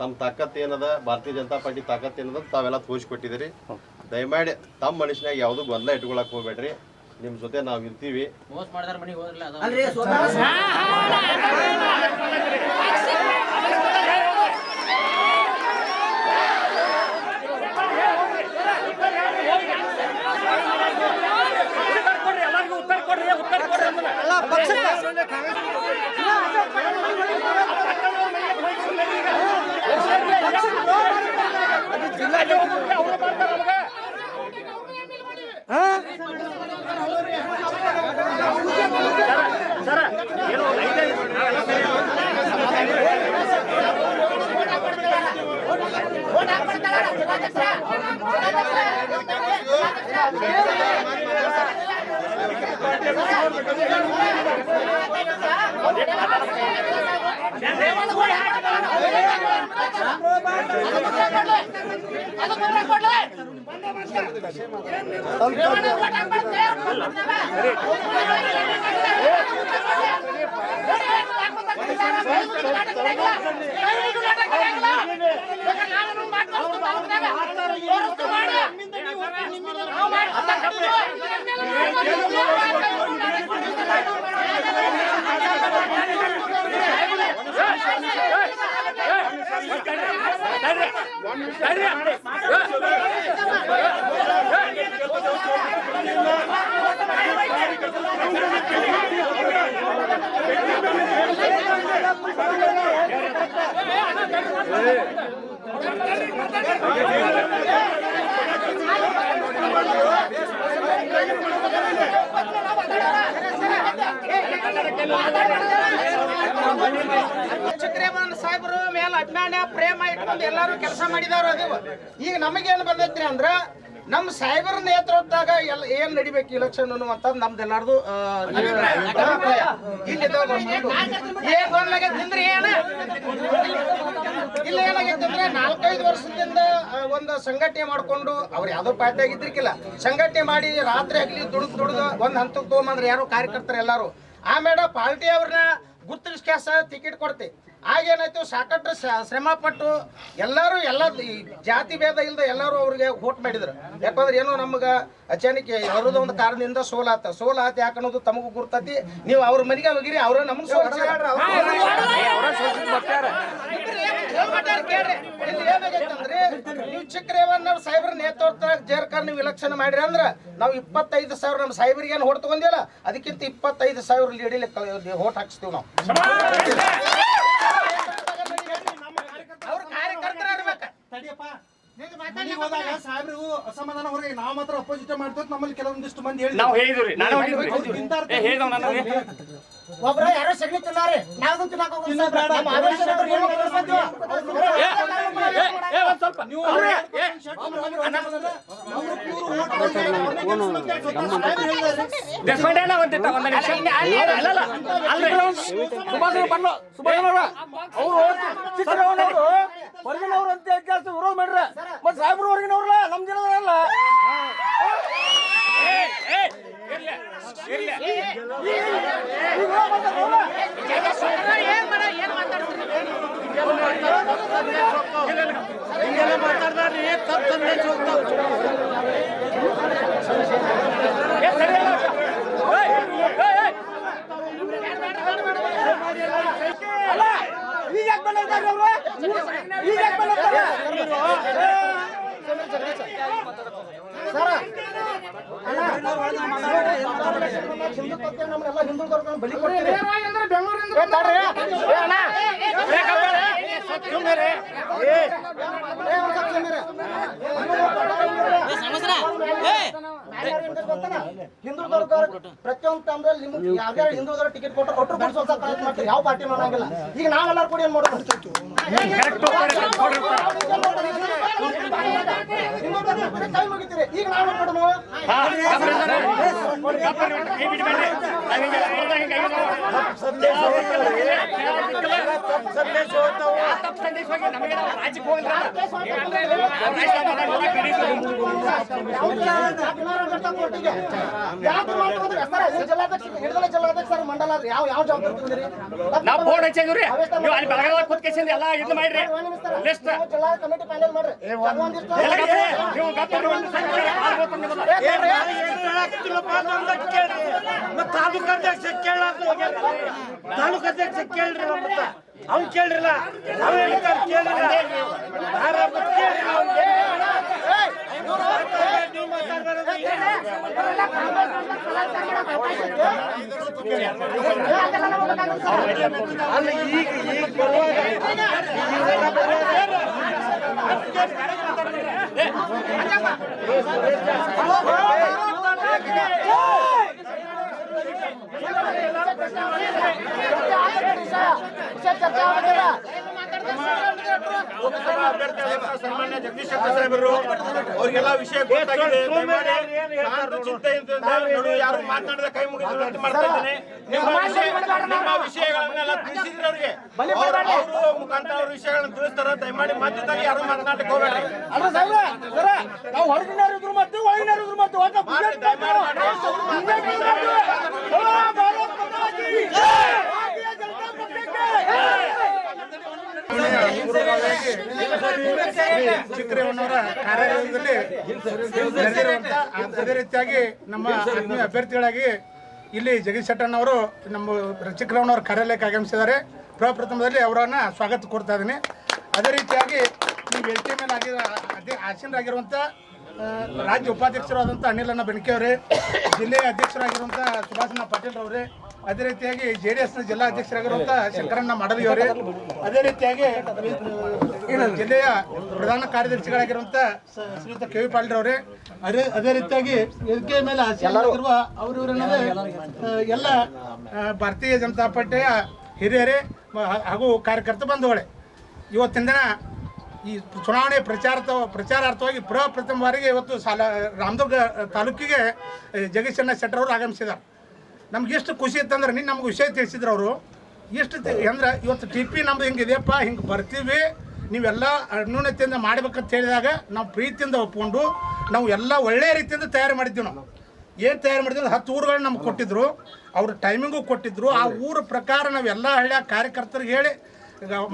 ತಮ್ಮ ತಾಕತ್ ಏನದ? ಭಾರತೀಯ ಜನತಾ ಪಾರ್ಟಿ ತಾಕತ್ ಏನದ ತಾವೆಲ್ಲ ತೋರಿಸ್ಕೊಟ್ಟಿದ್ದೀರಿ ದಯಮಾಡಿ ತಮ್ಮ ಮನುಷ್ಯನಾಗ ಯಾವುದು ಗೊಂದಲ ಇಟ್ಕೊಳಕ್ ಹೋಗ್ಬೇಡ್ರಿ ನಿಮ್ಮ ಜೊತೆ ನಾವು ಇರ್ತೀವಿ ನಾನು ಬಂದ್ರೆ ಚಕ್ರೇಮನ್ ಸಾಹೇಬರು ಮೇಲೆ ಅಭಿಮಾನ ಪ್ರೇಮ ಇಟ್ಕೊಂಡು ಎಲ್ಲಾರು ಕೆಲಸ ಮಾಡಿದವ್ರು ಅದು. ಈಗ ನಮಗೇನು ಬಂದೈತ್ರಿ ಅಂದ್ರ ನಮ್ಮ ಸಾಹೇಬರ ನೇತೃತ್ವದಾಗ ಎಲ್ಲ ಏನ್ ನಡಿಬೇಕು ಇಲೆಕ್ಷನ್ ಅನ್ನುವಂಥದ್ದು ನಮ್ದು ಎಲ್ಲಾರ್ದು ಆ, ಅಭಿಪ್ರಾಯ. ಇಲ್ಲಿ ಇದ್ದಾವ ಏನ್ ಏನ? ಇಲ್ಲ ಏನಾಗಿತ್ತಂದ್ರೆ ನಾಲ್ಕೈದು ವರ್ಷದಿಂದ ಒಂದು ಸಂಘಟನೆ ಮಾಡ್ಕೊಂಡು ಅವ್ರು ಯಾವ್ದೋ ಪಾರ್ಟಿ ಸಂಘಟನೆ ಮಾಡಿ ರಾತ್ರಿ ಆಗ್ಲಿ ದುಡ್ದು ದುಡ್ದು ಒಂದ್ ಹಂತಕ್ಕೆ ತಗೊಂಬಂದ್ರೆ ಯಾರು ಕಾರ್ಯಕರ್ತರು ಎಲ್ಲಾರು ಆಮೇಲೆ ಪಾರ್ಟಿ ಅವ್ರನ್ನ ಗುರುತಿಸ್ಕ್ಯಾಸ ಟಿಕೆಟ್ ಕೊಡ್ತಿ. ಆಗೇನಾಯ್ತು ಸಾಕಷ್ಟು ಶ್ರ- ಶ್ರಮ ಪಟ್ಟು ಎಲ್ಲರೂ ಎಲ್ಲ ಈ ಜಾತಿ ಭೇದ ಇಲ್ಲದೆ ಎಲ್ಲರೂ ಅವ್ರಿಗೆ ಓಟ್ ಮಾಡಿದ್ರು. ಯಾಕಂದ್ರೆ ಏನೋ ನಮ್ಗೆ ಅಚಾನಕ್ ಅವ್ರದ್ದು ಒಂದು ಕಾರಣದಿಂದ ಸೋಲಾತ ಸೋಲಾತ ಯಾಕೆ ಅನ್ನೋದು ತಮಗೂ ಗುರ್ತತಿ. ನೀವು ಅವ್ರ ಮನೆಗೆ ಹೋಗಿರಿ ಅವ್ರ ನಮ್ಗೆ ಸೋಲ್ಸ್ಯಾರ. ಹೇಳ್ಬಿಟ್ಟಾರ ಕೇಳ್ರಿ. ಇಲ್ಲಿ ಏನಾಗೈತೆ ಅಂದ್ರೆ ನೀವು ಚಿಕ್ಕರೇವನ್ನ ಸಾಹೇಬ್ರ ನೇತೃತ್ವ ಜೇರ್ಕರ್ ನೀವು ಇಲೆಕ್ಷನ್ ಮಾಡಿರಿ ಅಂದ್ರ ನಾವು ಇಪ್ಪತ್ತೈದು ಸಾವಿರ ನಮ್ಮ ಸಾಹೇಬ್ರಿಗೆ ಏನು ಹೊಟ್ಟು ತಗೊಂಡಿಲ್ಲ ಅದಕ್ಕಿಂತ ಇಪ್ಪತ್ತೈದು ಸಾವಿರ ಲೀಡಿಲಿ ಹೋಟ್ ಹಾಕ್ಸ್ತೀವಿ ನಾವು. ಅವ್ರ ಕಾರ್ಯಕರ್ತರ ತಡಿಯಪ್ಪ. ಹೋದಾಗ ಅಸಮಾಧಾನ ಹೊರಗೆ ನಾವು ಮಾತ್ರ ಅಪೋಸಿಟ್ ಮಾಡ್ತೀವಿ ನಮ್ಮಲ್ಲಿ ಕೆಲವೊಂದಿಷ್ಟು ಮಂದಿ ಹೇಳಿ ನಾವು ಹೇಳಿದ್ರಿ ನಾನು ಹೇಳಿದ್ರಿ ಏ ಹೇಳಿದವ್ ನನಗೆ ಒಬ್ರ ಯಾರೋ ಸಗಣಿ ತಿನ್ನಾರಿ ನಾವು ತಿನ್ನಾಕ ನಮ್ಮ ಆದೇಶ ಇರೋರು ಏನು ಮಾಡ್ಬೇಕು? ಏ, ಏ, ಒಂದ್ ಸ್ವಲ್ಪ. ಅವ್ರೆ, ಏ, ದೇಶಪಾಂಡೆ ಅಣ್ಣ ಒಂದಿಟ್ಟ ಒಂದ್ ನಿಮಿಷ. ಅಲ್ಲ ಅಲ್ಲ ಅಲ್ರಿ. ಸುಭಾಷ್ ಬರ್ಲ ಸುಭಾಷ್ ಅವ್ರ. ಹೊರಗಿನವ್ರು ಅಂತ ಕೆಲಸ ವಿರೋಧ ಮಾಡ್ರ ಮತ್ ಸಾಹೇಬ್ರು ಹೊರಗಿನವ್ರಲ್ಲ ನಮ್ ಯಾಕೆ ಬಂದಿರ್ತಾರೆ ಅವ್ರು ಈಗ ಹಿಂದುಳಿದವ್ರು ಪ್ರತಿಯೊಂದು ಟೈಮ್ದಲ್ಲಿ ನಿಮ್ಗೆ ಯಾವ್ಯಾವ ಹಿಂದುಳಿದವ್ರು ಟಿಕೆಟ್ ಕೊಟ್ಟರು ಒಟ್ಟರು ಕೊಡ್ಸೋ ಪ್ರಯತ್ನ ಮಾಡ್ತಾರೆ ಯಾವ ಪಾರ್ಟಿ ಮಾಡಂಗಿಲ್ಲ ಈಗ ನಾವೆಲ್ಲರೂ ಕೂಡ ಏನ್ ಮಾಡೋದು? ಹಿಂದುಳಿದವ್ರು ಕೈ ಮುಗಿತೀರಿ ಈಗ ನಾವು ಮಾಡೋಣ ನಾವು ಬೋರ್ಡ್ ಹಚ್ಚಿದ್ರಿ ನೀವು ಅಲ್ಲಿ ಬೆಳಗಾವ ಕೂತ್ಕೇಸಿಂದ ಎಲ್ಲ ಇದು ಮಾಡ್ರಿ ಲಿಸ್ಟ್ ಜಿಲ್ಲಾ ಕಮಿಟಿ ಫೈನಲ್ ಮಾಡ್ರಿ ನೀವು. ತಾಲೂಕು ಅಧ್ಯಕ್ಷ ಕೇಳಾಕ ತಾಲೂಕು ಅಧ್ಯಕ್ಷ ಕೇಳ್ರಿ ಮತ್ತ ಅವ್ನ್ ಕೇಳ್ರಿಲ್ಲ ಅವ್ ಹೇಳ್ತಾರ ಕೇಳ್ರಿಲ್ಲ ಯಾರ ಅವ್ನ್ಗೆ. ಅಲ್ಲ ಈಗ ಈಗ ಬರುವಾಗ ಇವೆಲ್ಲ ಬರುವಾಗ ಸನ್ಮಾನ್ಯ ಜಗದೀಶ್ ಶೆಟ್ಟರ್ ಸಾಹೇಬರು ಅವ್ರಿಗೆಲ್ಲ ವಿಷಯ ಗೊತ್ತಾಗಿದೆ. ಯಾರು ಮಾತನಾಡದ ಕೈ ಮುಗಿದು ಮಾಡ್ತಾ ಇದ್ದೇನೆ. ನಿಮ್ಮ ವಿಷಯ ನಿಮ್ಮ ವಿಷಯಗಳನ್ನೆಲ್ಲ ತಿಳಿಸಿದ್ರೆ ಅವ್ರಿಗೆ. ಅವರು ಮುಖಾಂತರ ಅವ್ರ ವಿಷಯಗಳನ್ನ ತಿಳಿಸ್ತಾರ ದಯಮಾಡಿ ಮಧ್ಯದಲ್ಲಿ ಯಾರು ಮಾತನಾಡಕ್ಕೆ ಸರ, ನಾವು ಹೊರಗಿನವ್ರು ಇದ್ರು ಮಾಡ್ತೀವಿ ಒಳಗಿನವ್ರು ಇದ್ರು ಮಾಡ್ತೀವಿ ಒಟ್ಟು ಮಾಡ್ರಿ, ದಯಮಾಡಿ ಮಾಡ್ರಿ. BJP ಮಾಡ್ತೀವಿ. ಓ, ಭಾರತ್ ಮಾತಾ ಕೀ ಚಿಕ್ಕರೇವಣ್ಣವರ ಕಾರ್ಯಾಲಯದಲ್ಲಿ ನಡೆದಿರುವಂತ ಅದೇ ರೀತಿಯಾಗಿ ನಮ್ಮ ಆತ್ಮೀಯ ಅಭ್ಯರ್ಥಿಗಳಾಗಿ ಇಲ್ಲಿ ಜಗದೀಶ್ ಶೆಟ್ಟಣ್ಣವರು ನಮ್ಮ ಚಿಕ್ಕರೇವಣ್ಣವರ ಕಾರ್ಯಾಲಯಕ್ಕೆ ಆಗಮಿಸಿದ್ದಾರೆ. ಪ್ರಪ್ರಥಮದಲ್ಲಿ ಅವರನ್ನ ಸ್ವಾಗತ ಕೊಡ್ತಾ ಇದ್ದೀನಿ. ಅದೇ ರೀತಿಯಾಗಿ ನೀವು ಎಲ್ ಮೇಲೆ ಆಗಿರೋ ಅದೇ ಆಸೀನರಾಗಿರುವಂಥ ರಾಜ್ಯ ಉಪಾಧ್ಯಕ್ಷರಾದಂಥ ಅನಿಲಣ್ಣ ಬೆಣಕೆ ಅವರೇ ಜಿಲ್ಲೆಯ ಅಧ್ಯಕ್ಷರಾಗಿರುವಂಥ ಸುಭಾಷಣ್ಣ ಪಾಟೀಲ್ ಅವರೇ ಅದೇ ರೀತಿಯಾಗಿ ಜೆ ಡಿ ಎಸ್ನ ಜಿಲ್ಲಾ ಅಧ್ಯಕ್ಷರಾಗಿರುವಂಥ ಶಂಕರಣ್ಣ ಮಾಡವಿ ಅವರೇ ಅದೇ ರೀತಿಯಾಗಿ ಜಿಲ್ಲೆಯ ಪ್ರಧಾನ ಕಾರ್ಯದರ್ಶಿಗಳಾಗಿರುವಂಥ ಶ್ರೀಯುತ ಕೆ ವಿ ಪಾಟೀಲ್ ಅವರೇ ಅದೇ ಅದೇ ರೀತಿಯಾಗಿ ವೇದಿಕೆ ಮೇಲೆ ಆಸೀನರಾಗಿರುವ ಅವರು ಇವರನ್ನದೇ ಎಲ್ಲ ಭಾರತೀಯ ಜನತಾ ಪಾರ್ಟಿಯ ಹಿರಿಯರೇ ಹಾಗೂ ಕಾರ್ಯಕರ್ತ ಬಂಧುಗಳೇ. ಇವತ್ತಿನ ದಿನ ಈ ಚುನಾವಣೆ ಪ್ರಚಾರ ಪ್ರಚಾರಾರ್ಥವಾಗಿ ಪ್ರಪ್ರಥಮ ಬಾರಿಗೆ ಇವತ್ತು ಸಾಲ ರಾಮದುರ್ಗ ತಾಲೂಕಿಗೆ ಜಗದೀಶಣ್ಣ ಶೆಟ್ಟರ್ ಅವರು ಆಗಮಿಸಿದ್ದಾರೆ. ನಮ್ಗೆ ಎಷ್ಟು ಖುಷಿ ಇತ್ತಂದ್ರೆ ನೀನು ನಮ್ಗೆ ವಿಷಯ ತಿಳಿಸಿದ್ರು ಅವರು. ಎಷ್ಟು ಅಂದ್ರೆ ಇವತ್ತು ಟಿ ಪಿ ನಮ್ದು ಹಿಂಗಿದೆಯಪ್ಪ ಹಿಂಗೆ ಬರ್ತೀವಿ. ನೀವೆಲ್ಲ ಅನ್ಯೂನತೆಯಿಂದ ಮಾಡ್ಬೇಕಂತ ಹೇಳಿದಾಗ ನಾವು ಪ್ರೀತಿಯಿಂದ ಒಪ್ಕೊಂಡು ನಾವು ಎಲ್ಲ ಒಳ್ಳೆಯ ರೀತಿಯಿಂದ ತಯಾರು ಮಾಡಿದ್ದೀವಿ ನಾವು. ಏನು ತಯಾರು ಮಾಡಿದ್ವಿ ಹತ್ತು ಊರುಗಳನ್ನ ನಮ್ಗೆ ಕೊಟ್ಟಿದ್ರು. ಅವ್ರ ಟೈಮಿಂಗು ಕೊಟ್ಟಿದ್ರು. ಆ ಊರ ಪ್ರಕಾರ ನಾವು ಎಲ್ಲ ಹಳ್ಳಿಯ ಕಾರ್ಯಕರ್ತರಿಗೆ ಹೇಳಿ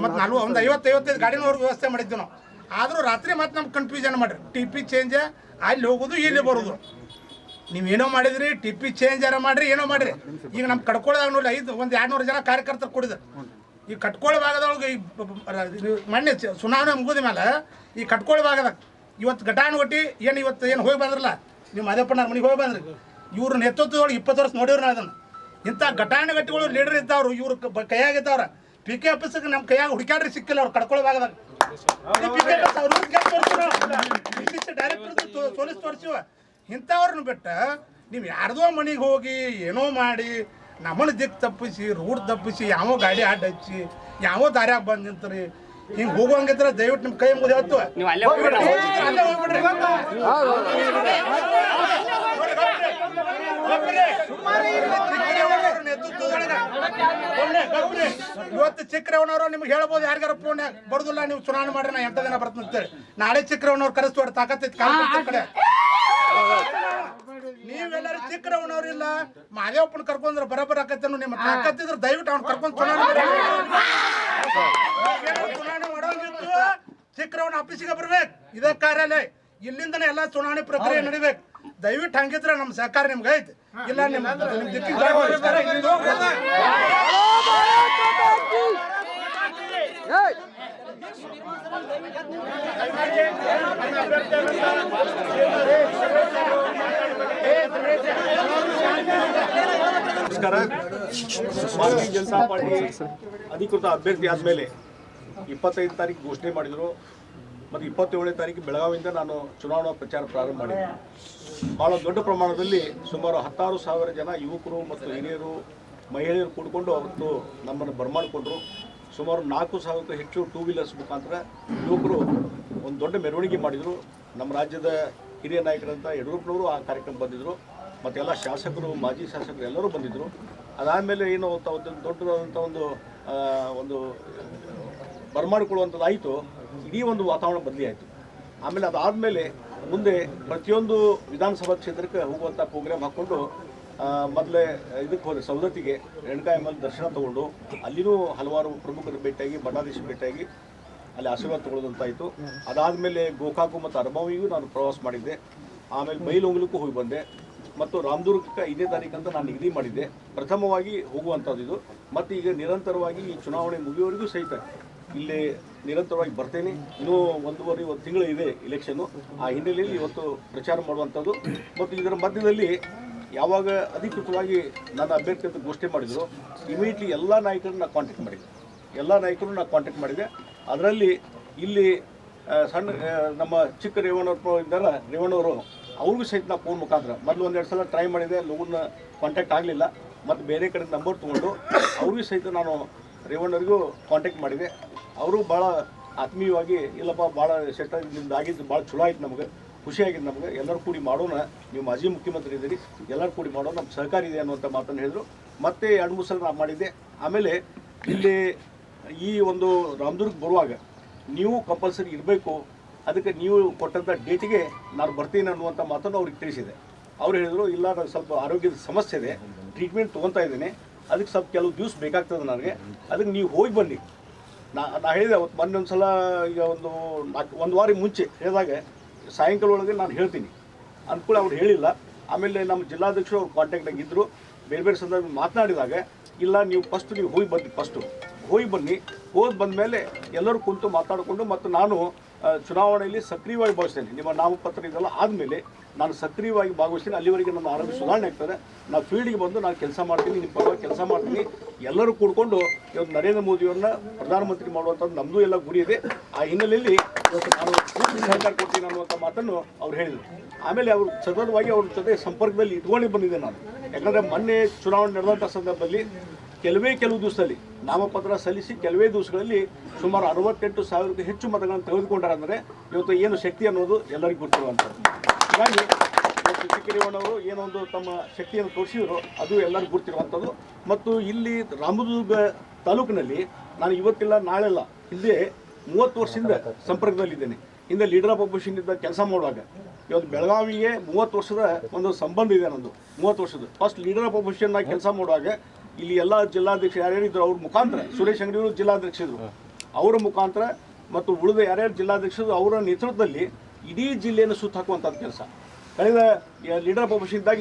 ಮತ್ತು ನಾಲ್ಕು ಒಂದು ಐವತ್ತು ಐವತ್ತೈದು ಗಾಡಿನವ್ರಿಗೆ ವ್ಯವಸ್ಥೆ ಮಾಡಿದ್ವಿ ನಾವು. ಆದರೂ ರಾತ್ರಿ ಮತ್ತೆ ನಮ್ಗೆ ಕನ್ಫ್ಯೂಷನ್ ಮಾಡಿರಿ. ಟಿ ಪಿ ಚೇಂಜ ಅಲ್ಲಿ ಹೋಗೋದು, ಇಲ್ಲಿ ಬರೋದು. ನೀವೇನೋ ಮಾಡಿದ್ರಿ, ಟಿಪ್ಪಿ ಚೇಂಜ್ ಯಾರ ಮಾಡ್ರಿ, ಏನೋ ಮಾಡ್ರಿ. ಈಗ ನಮ್ಮ ಕಟ್ಕೊಳ್ದಾಗ ನೋಡಿ ಐದು, ಒಂದು ಎರಡು ನೂರು ಜನ ಕಾರ್ಯಕರ್ತರು ಕೊಡಿದ್ರು ಈ ಕಟ್ಕೊಳ್ಳೋ ಭಾಗದೊಳಗೆ ಈ ಮೊನ್ನೆ ಚುನಾವಣೆ ಮುಗಿದ ಮೇಲೆ ಈ ಕಟ್ಕೊಳ್ಳೋ ಭಾಗದಾಗ ಇವತ್ತು ಒಟ್ಟಿ ಏನು ಇವತ್ತು ಏನು ಹೋಗಿ ಬಂದ್ರಲ್ಲ, ನೀವು ಮದೇಪಣ್ಣ ಮನೆಗೆ ಹೋಗಿ ಬಂದ್ರಿ. ಇವ್ರ ನೇತೃತ್ವದೊಳಗೆ ಇಪ್ಪತ್ತು ವರ್ಷ ನೋಡಿವ್ರು ಅದನ್ನು. ಇಂಥ ಗಟ್ಟಿಗಳು ಲೀಡರ್ ಇದ್ದವ್ರು, ಇವ್ರ ಕೈಯಾಗ ಕೈಯಾಗಿದ್ದವ್ರ ಪಿ ಕೆ ಆಫೀಸಕ್ಕೆ ನಮ್ಮ ಕೈಯಾಗ ಹುಡುಕಾಡ್ರಿ ಸಿಕ್ಕಿಲ್ಲ ಅವ್ರು ಕಡ್ಕೊಳ್ಳೋ ಭಾಗದಾಗ ಡೈರೆಕ್ಟರ್ ಸೋಲಿಸ್ ತೋರಿಸಿವ ಇಂಥವ್ರನ್ನ ಬಿಟ್ಟ ನೀವು ಯಾರ್ದೋ ಮನೆಗೆ ಹೋಗಿ ಏನೋ ಮಾಡಿ ನಮ್ಮನ ದಿಕ್ಕು ತಪ್ಪಿಸಿ ರೂಟ್ ತಪ್ಪಿಸಿ ಯಾವ ಗಾಡಿ ಅಡ್ಡ ಹಚ್ಚಿ ಯಾವ ದಾರ್ಯಾಗ ಬಂದು ನಿಂತ್ರಿ. ಹಿಂಗೆ ಹೋಗುವಂಗಿದ್ರೆ ದಯವಿಟ್ಟು ನಿಮ್ಮ ಕೈ ಮುಗಿದು ಹತ್ತು ಅಲ್ಲೇ ಇವತ್ತು ಚಿಕ್ಕರವನವರು ನಿಮ್ಗೆ ಹೇಳ್ಬೋದು ಯಾರಿಗಾರ ಫೋನ್ ಬರುದಿಲ್ಲ ನೀವು ಚುನಾವಣೆ ಮಾಡ್ರಿ ನಾ ಎಂಟ ದಿನ ಬರ್ತೀನಿ ಅಂತೇಳಿ. ನಾಳೆ ಚಿಕ್ಕರವನವ್ರು ಕರೆಸ್ತೋಡ್ ತಾಕತ್ತೈತಿ ಕಾಲ್ ಕಡೆ. ನೀವೆಲ್ಲರೂ ಚಿಕ್ಕರವನವ್ರು ಅವನವ್ರಿಲ್ಲ ಮಾದೇವಪ್ಪನ ಕರ್ಕೊಂಡ್ರೆ ಬರಬರ ಆಕತ್ತೇನು ನಿಮ್ಮ ತಾಕತ್ತಿದ್ರೆ ದಯವಿಟ್ಟು ಅವ್ನು ಕರ್ಕೊಂಡು ಚುನಾವಣೆ ಮಾಡೋದಿತ್ತು ಚಿಕ್ಕರವನ ಆಫೀಸಿಗೆ ಬರ್ಬೇಕು ಇದೇ ಕಾರ್ಯಾಲಯ ಇಲ್ಲಿಂದನೇ ಎಲ್ಲ ಚುನಾವಣೆ ಪ್ರಕ್ರಿಯೆ ನಡಿಬೇಕು ದಯವಿಟ್ಟು ಹಂಗಿದ್ರೆ ನಮ್ಮ ಸಹಕಾರ ನಿಮ್ಗೆ ಐತೆ ಇಲ್ಲ ನಿಮ್ಮ ದಿಕ್ಕಿಗೆ. ನಮಸ್ಕಾರ. ಭಾರತೀಯ ಜನತಾ ಪಾರ್ಟಿ ಅಧಿಕೃತ ಅಭ್ಯರ್ಥಿ ಆದಮೇಲೆ ಇಪ್ಪತ್ತೈದು ತಾರೀಕು ಘೋಷಣೆ ಮಾಡಿದರು. ಮತ್ತು ಇಪ್ಪತ್ತೇಳನೇ ತಾರೀಕು ಬೆಳಗಾವಿಯಿಂದ ನಾನು ಚುನಾವಣಾ ಪ್ರಚಾರ ಪ್ರಾರಂಭ ಮಾಡಿದೆ ಭಾಳ ದೊಡ್ಡ ಪ್ರಮಾಣದಲ್ಲಿ ಸುಮಾರು ಹತ್ತಾರು ಸಾವಿರ ಜನ ಯುವಕರು ಮತ್ತು ಹಿರಿಯರು, ಮಹಿಳೆಯರು ಕೂಡಿಕೊಂಡು ಅವತ್ತು ನಮ್ಮನ್ನು ಬರಮಾಡಿಕೊಂಡ್ರು. ಸುಮಾರು ನಾಲ್ಕು ಸಾವಿರಕ್ಕೂ ಹೆಚ್ಚು ಟೂ ವೀಲರ್ಸ್ ಮುಖಾಂತರ ಯುವಕರು ಒಂದು ದೊಡ್ಡ ಮೆರವಣಿಗೆ ಮಾಡಿದರು. ನಮ್ಮ ರಾಜ್ಯದ ಹಿರಿಯ ನಾಯಕರಂತ ಯಡಿಯೂರಪ್ಪನವರು ಆ ಕಾರ್ಯಕ್ರಮ ಬಂದಿದ್ದರು ಮತ್ತು ಎಲ್ಲ ಶಾಸಕರು, ಮಾಜಿ ಶಾಸಕರು ಎಲ್ಲರೂ ಬಂದಿದ್ದರು ಅದಾದಮೇಲೆ ಏನು ಒಂದು ದೊಡ್ಡದಾದಂಥ ಒಂದು ಒಂದು ಬರಮಾಡಿಕೊಳ್ಳುವಂಥದ್ದಾಯಿತು ಇಡೀ ಒಂದು ವಾತಾವರಣ ಬದಲಿ ಆಯಿತು. ಆಮೇಲೆ ಅದಾದಮೇಲೆ ಮುಂದೆ ಪ್ರತಿಯೊಂದು ವಿಧಾನಸಭಾ ಕ್ಷೇತ್ರಕ್ಕೆ ಹೋಗುವಂಥ ಪ್ರೋಗ್ರಾಮ್ ಹಾಕ್ಕೊಂಡು ಮೊದಲೇ ಇದಕ್ಕೆ ಹೋದೆ, ಸವದತ್ತಿಗೆ ರೇಣುಕಾಯಿ ಮೇಲೆ ದರ್ಶನ ತಗೊಂಡು ಅಲ್ಲಿನೂ ಹಲವಾರು ಪ್ರಮುಖರು ಭೇಟಿಯಾಗಿ ಬಣ್ಣಾಧೀಶ ಭೇಟಿಯಾಗಿ ಅಲ್ಲಿ ಆಶೀರ್ವಾದ ತಗೊಳ್ಳೋದಂತಾಯಿತು. ಅದಾದಮೇಲೆ ಗೋಕಾಕು ಮತ್ತು ಅರಬಾವಿಗೂ ನಾನು ಪ್ರವಾಸ ಮಾಡಿದ್ದೆ. ಆಮೇಲೆ ಬೈಲೊಂಗಲಕ್ಕೂ ಹೋಗಿ ಬಂದೆ. ಮತ್ತು ರಾಮದುರ್ಗಕ್ಕೆ ಇದೇ ತಾರೀಕು ನಾನು ನಿಗದಿ ಮಾಡಿದ್ದೆ. ಪ್ರಥಮವಾಗಿ ಹೋಗುವಂಥದ್ದು ಇದು. ಮತ್ತು ಈಗ ನಿರಂತರವಾಗಿ ಈ ಚುನಾವಣೆ ಮುಗಿಯುವವರೆಗೂ ಸಹಿತ ಇಲ್ಲಿ ನಿರಂತರವಾಗಿ ಬರ್ತೇನೆ. ಇನ್ನೂ ಒಂದೂವರೆ, ಒಂದು ತಿಂಗಳು ಇದೆ ಇಲೆಕ್ಷನ್ನು ಆ ಹಿನ್ನೆಲೆಯಲ್ಲಿ ಇವತ್ತು ಪ್ರಚಾರ ಮಾಡುವಂಥದ್ದು. ಮತ್ತು ಇದರ ಮಧ್ಯದಲ್ಲಿ ಯಾವಾಗ ಅಧಿಕೃತವಾಗಿ ನನ್ನ ಅಭ್ಯರ್ಥಿ ಅಂತ ಘೋಷಣೆ ಮಾಡಿದ್ರು ಇಮಿಡಿಯೇಟ್ಲಿ ಎಲ್ಲ ನಾಯಕರನ್ನ ಕಾಂಟ್ಯಾಕ್ಟ್ ಮಾಡಿದೆ ಎಲ್ಲ ನಾಯಕರು ನಾನು ಕಾಂಟ್ಯಾಕ್ಟ್ ಮಾಡಿದೆ ಅದರಲ್ಲಿ ಇಲ್ಲಿ ಸಣ್ಣ ನಮ್ಮ ಚಿಕ್ಕ ರೇವಣ್ಣವ್ರ ಇದ್ದಾರ. ರೇವಣ್ಣವರು ಅವ್ರಿಗೂ ಸಹಿತ ನಾವು ಫೋನ್ ಮುಖಾಂತರ. ಮೊದಲು ಒಂದೆರಡು ಸಲ ಟ್ರೈ ಮಾಡಿದೆ ಲೋನ್ನ ಕಾಂಟ್ಯಾಕ್ಟ್ ಆಗಲಿಲ್ಲ. ಮತ್ತು ಬೇರೆ ಕಡೆ ನಂಬರ್ ತೊಗೊಂಡು, ಅವ್ರಿಗೂ ಸಹಿತ ನಾನು ರೇವಣ್ಣವ್ರಿಗೂ ಕಾಂಟ್ಯಾಕ್ಟ್ ಮಾಡಿದೆ. ಅವರು ಭಾಳ ಆತ್ಮೀಯವಾಗಿ, ಇಲ್ಲಪ್ಪ ಭಾಳ ಸೆಟ್ ನಿಮ್ದು ಆಗಿದ್ದು ಭಾಳ ಚಲೋ ಆಯ್ತು ನಮಗೆ. ಖುಷಿ ಆಗಿದ್ದು ನಮಗೆ. ಎಲ್ಲರೂ ಕೂಡಿ ಮಾಡೋಣ. ನೀವು ಮಾಜಿ ಮುಖ್ಯಮಂತ್ರಿ ಇದ್ದೀರಿ. ಎಲ್ಲರೂ ಕೂಡಿ ಮಾಡೋಣ. ನಮ್ಮ ಸಹಕಾರ ಇದೆ ಅನ್ನುವಂಥ ಮಾತನ್ನು ಹೇಳಿದರು. ಮತ್ತೆ ಎರಡು ಮೂರು ಸಲ ನಾನು ಮಾಡಿದ್ದೆ. ಆಮೇಲೆ ಇಲ್ಲಿ ಈ ಒಂದು ರಾಮದುರ್ಗ ಬರುವಾಗ ನೀವು ಕಂಪಲ್ಸರಿ ಇರಬೇಕು. ಅದಕ್ಕೆ ನೀವು ಕೊಟ್ಟಂಥ ಡೇಟಿಗೆ ನಾನು ಬರ್ತೀನಿ ಅನ್ನುವಂಥ ಮಾತನ್ನು ಅವ್ರಿಗೆ ತಿಳಿಸಿದೆ. ಅವ್ರು ಹೇಳಿದರು, ಇಲ್ಲ ನನಗೆ ಸ್ವಲ್ಪ ಆರೋಗ್ಯದ ಸಮಸ್ಯೆ ಇದೆ. ಟ್ರೀಟ್ಮೆಂಟ್ ತೊಗೊತಾ ಇದ್ದೀನಿ. ಅದಕ್ಕೆ ಸ್ವಲ್ಪ ಕೆಲವು ದಿವಸ ಬೇಕಾಗ್ತದೆ ನನಗೆ. ಅದಕ್ಕೆ ನೀವು ಹೋಗಿ ಬನ್ನಿ. ನಾ ನಾ ಹೇಳಿದೆ, ಅವತ್ತು ಮೊನ್ನೆ ಒಂದು ಸಲ ಈಗ ಒಂದು ನಾಲ್ಕು, ಒಂದು ವಾರ ಮುಂಚೆ ಹೇಳಿದಾಗ ಸಾಯಂಕಾಲ ಒಳಗೆ ನಾನು ಹೇಳ್ತೀನಿ. ಅನುಕೂಲ ಅವ್ರು ಹೇಳಿಲ್ಲ. ಆಮೇಲೆ ನಮ್ಮ ಜಿಲ್ಲಾಧ್ಯಕ್ಷರು ಅವ್ರು ಕಾಂಟ್ಯಾಕ್ಟಾಗಿ ಇದ್ದರು ಬೇರೆ ಬೇರೆ ಸಂದರ್ಭ ಮಾತನಾಡಿದಾಗ, ಇಲ್ಲ, ನೀವು ಫಸ್ಟ್ ನೀವು ಹೋಗಿ ಬನ್ನಿ ಫಸ್ಟು ಹೋಗಿ ಬನ್ನಿ. ಹೋಗಿ ಬಂದ ಮೇಲೆ ಎಲ್ಲರೂ ಕುಂತು ಮಾತಾಡಿಕೊಂಡು, ಮತ್ತು ನಾನು ಚುನಾವಣೆಯಲ್ಲಿ ಸಕ್ರಿಯವಾಗಿ ಭಾವಿಸ್ತೇನೆ ನಿಮ್ಮ ನಾಮಪತ್ರ ಇದೆಲ್ಲ ಆದಮೇಲೆ ನಾನು ಸಕ್ರಿಯವಾಗಿ ಭಾಗವಹಿಸ್ತೀನಿ. ಅಲ್ಲಿವರೆಗೆ ನನ್ನ ಆರೋಗ್ಯ ಸುಧಾರಣೆ ಆಗ್ತದೆ. ನಾನು ಫೀಲ್ಡಿಗೆ ಬಂದು ನಾನು ಕೆಲಸ ಮಾಡ್ತೀನಿ ನಿಮ್ಮ ಪರವಾಗಿ ಕೆಲಸ ಮಾಡ್ತೀನಿ. ಎಲ್ಲರೂ ಕೂಡ್ಕೊಂಡು ಇವತ್ತು ನರೇಂದ್ರ ಮೋದಿಯವ್ರನ್ನ ಪ್ರಧಾನಮಂತ್ರಿ ಮಾಡುವಂಥದ್ದು ನಮ್ಮದು ಎಲ್ಲ ಗುರಿ ಇದೆ. ಆ ಹಿನ್ನೆಲೆಯಲ್ಲಿ ಇವತ್ತು ನಾನು ಸಹಕಾರ ಕೊಡ್ತೀನಿ ಅನ್ನುವಂಥ ಮಾತನ್ನು ಅವ್ರು ಹೇಳಿದರು. ಆಮೇಲೆ ಅವರು ಸತತವಾಗಿ ಅವ್ರ ಜೊತೆ ಸಂಪರ್ಕದಲ್ಲಿ ಇಟ್ಕೊಂಡು ಬಂದಿದ್ದೆ ನಾನು. ಯಾಕಂದರೆ ಮೊನ್ನೆ ಚುನಾವಣೆ ನಡೆದಂಥ ಸಂದರ್ಭದಲ್ಲಿ ಕೆಲವೇ ಕೆಲವು ದಿವಸದಲ್ಲಿ ನಾಮಪತ್ರ ಸಲ್ಲಿಸಿ ಕೆಲವೇ ದಿವಸಗಳಲ್ಲಿ ಸುಮಾರು ಅರವತ್ತೆಂಟು ಸಾವಿರಕ್ಕೂ ಹೆಚ್ಚು ಮತಗಳನ್ನು ತೆಗೆದುಕೊಂಡಾರೆ ಅಂದರೆ ಇವತ್ತು ಏನು ಶಕ್ತಿ ಅನ್ನೋದು ಎಲ್ಲರಿಗೂ ಗೊತ್ತಿರುವಂಥದ್ದು. ಹೀಗಾಗಿ ಇವತ್ತು ಏನೊಂದು ತಮ್ಮ ಶಕ್ತಿಯನ್ನು ತೋರಿಸಿದ್ರು, ಅದು ಎಲ್ಲರಿಗೂ ಗೊತ್ತಿರುವಂಥದ್ದು. ಮತ್ತು ಇಲ್ಲಿ ರಾಮದುರ್ಗ ತಾಲೂಕಿನಲ್ಲಿ ನಾನು ಇವತ್ತಿಲ್ಲ, ನಾಳೆಲ್ಲ ಹಿಂದೆ ಮೂವತ್ತು ವರ್ಷದಿಂದ ಸಂಪರ್ಕದಲ್ಲಿದ್ದೇನೆ. ಹಿಂದೆ ಲೀಡರ್ ಆಫ್ ಅಪೋಸಿಷನ್ ಇದ್ದ ಕೆಲಸ ಮಾಡುವಾಗ ಇವತ್ತು ಬೆಳಗಾವಿಗೆ ಮೂವತ್ತು ವರ್ಷದ ಒಂದು ಸಂಬಂಧ ಇದೆ ನಂದು, ಮೂವತ್ತು ವರ್ಷದ ಫಸ್ಟ್ ಲೀಡರ್ ಆಫ್ ಅಪೋಸಿಷನ್ ಆಗಿ ಕೆಲಸ ಮಾಡುವಾಗ ಇಲ್ಲಿ ಎಲ್ಲ ಜಿಲ್ಲಾಧ್ಯಕ್ಷ ಯಾರ್ಯಾರು ಇದ್ರು ಅವ್ರ ಮುಖಾಂತರ ಸುರೇಶ್ ಅಂಗಡಿಯವರು ಇದ್ರು ಅವರ ಮುಖಾಂತರ ಮತ್ತು ಉಳಿದ ಯಾರ್ಯಾರು ಜಿಲ್ಲಾಧ್ಯಕ್ಷರು ಅವರ ನೇತೃತ್ವದಲ್ಲಿ ಇಡೀ ಜಿಲ್ಲೆಯನ್ನು ಸುತ್ತ ಹಾಕುವಂಥದ್ದು ಕೆಲಸ. ಕಳೆದ ಲೀಡರ್ ಆಫ್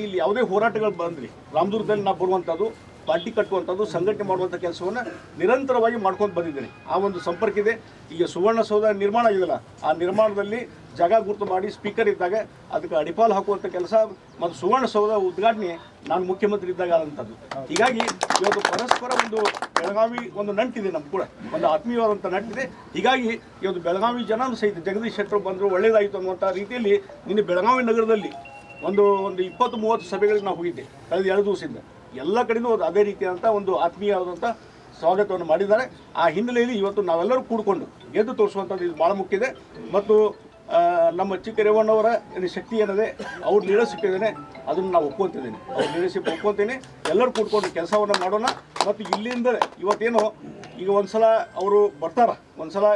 ಇಲ್ಲಿ ಯಾವುದೇ ಹೋರಾಟಗಳು ಬಂದ್ರಿ. ರಾಮದುರ್ಗದಲ್ಲಿ ನಾವು ಬರುವಂಥದ್ದು ಪಾರ್ಟಿ ಕಟ್ಟುವಂಥದ್ದು ಸಂಘಟನೆ ಮಾಡುವಂಥ ಕೆಲಸವನ್ನು ನಿರಂತರವಾಗಿ ಮಾಡ್ಕೊಂಡು ಬಂದಿದ್ದೇನೆ. ಆ ಒಂದು ಸಂಪರ್ಕ ಇದೆ ಈಗ ಸುವರ್ಣಸೌಧ ನಿರ್ಮಾಣ ಆಗಿದೆಯಲ್ಲ ಆ ನಿರ್ಮಾಣದಲ್ಲಿ ಜಾಗ ಗುರುತು ಮಾಡಿ ಸ್ಪೀಕರ್ ಇದ್ದಾಗ ಅದಕ್ಕೆ ಅಡಿಪಾಲು ಹಾಕುವಂಥ ಕೆಲಸ ಮತ್ತು ಸುವರ್ಣಸೌಧ ಉದ್ಘಾಟನೆ ನಾನು ಮುಖ್ಯಮಂತ್ರಿ ಇದ್ದಾಗ ಆದಂಥದ್ದು. ಹೀಗಾಗಿ ಇವತ್ತು ಪರಸ್ಪರ ಒಂದು ಬೆಳಗಾವಿ ಒಂದು ನಂಟಿದೆ ನಮ್ಮ ಕೂಡ. ಒಂದು ಆತ್ಮೀಯವಾದಂಥ ನಂಟಿದೆ. ಹೀಗಾಗಿ ಇವತ್ತು ಬೆಳಗಾವಿ ಜನನೂ ಸಹಿತ ಜಗದೀಶ್ ಶೆಟ್ಟರು ಬಂದರು ಒಳ್ಳೆಯದಾಯಿತು ಅನ್ನುವಂಥ ರೀತಿಯಲ್ಲಿ ನಿನ್ನೆ ಬೆಳಗಾವಿ ನಗರದಲ್ಲಿ ಒಂದು ಒಂದು ಇಪ್ಪತ್ತು ಮೂವತ್ತು ಸಭೆಗಳಿಗೆ ನಾವು ಹೋಗಿದ್ದೆ ಕಳೆದ ಎರಡು ದಿವಸದಿಂದ. ಎಲ್ಲ ಕಡೆನೂ ಅದು ಅದೇ ರೀತಿಯಾದಂಥ ಒಂದು ಆತ್ಮೀಯವಾದಂಥ ಸ್ವಾಗತವನ್ನು ಮಾಡಿದ್ದಾರೆ. ಆ ಹಿನ್ನೆಲೆಯಲ್ಲಿ ಇವತ್ತು ನಾವೆಲ್ಲರೂ ಕೂಡಿಕೊಂಡು ಗೆದ್ದು ತೋರಿಸುವಂಥದ್ದು ಇದು ಭಾಳ ಮುಖ್ಯ ಇದೆ. ಮತ್ತು ನಮ್ಮ ಚಿಕ್ಕ ರೇವಣ್ಣವರ ಏನು ಶಕ್ತಿ ಏನಿದೆ, ಅವ್ರ ಲೀಡರ್ಶಿಪ್ ಇದ್ದೇನೆ ಅದನ್ನು ನಾವು ಒಪ್ಕೊತಿದ್ದೀನಿ. ಅವ್ರ ಲೀಡರ್ಶಿಪ್ ಒಪ್ಕೊತೀನಿ. ಎಲ್ಲರೂ ಕೂತ್ಕೊಂಡು ಕೆಲಸವನ್ನು ಮಾಡೋಣ. ಮತ್ತು ಇಲ್ಲಿಂದ ಇವತ್ತೇನು, ಈಗ ಒಂದ್ಸಲ ಅವರು ಬರ್ತಾರ. ಒಂದ್ಸಲ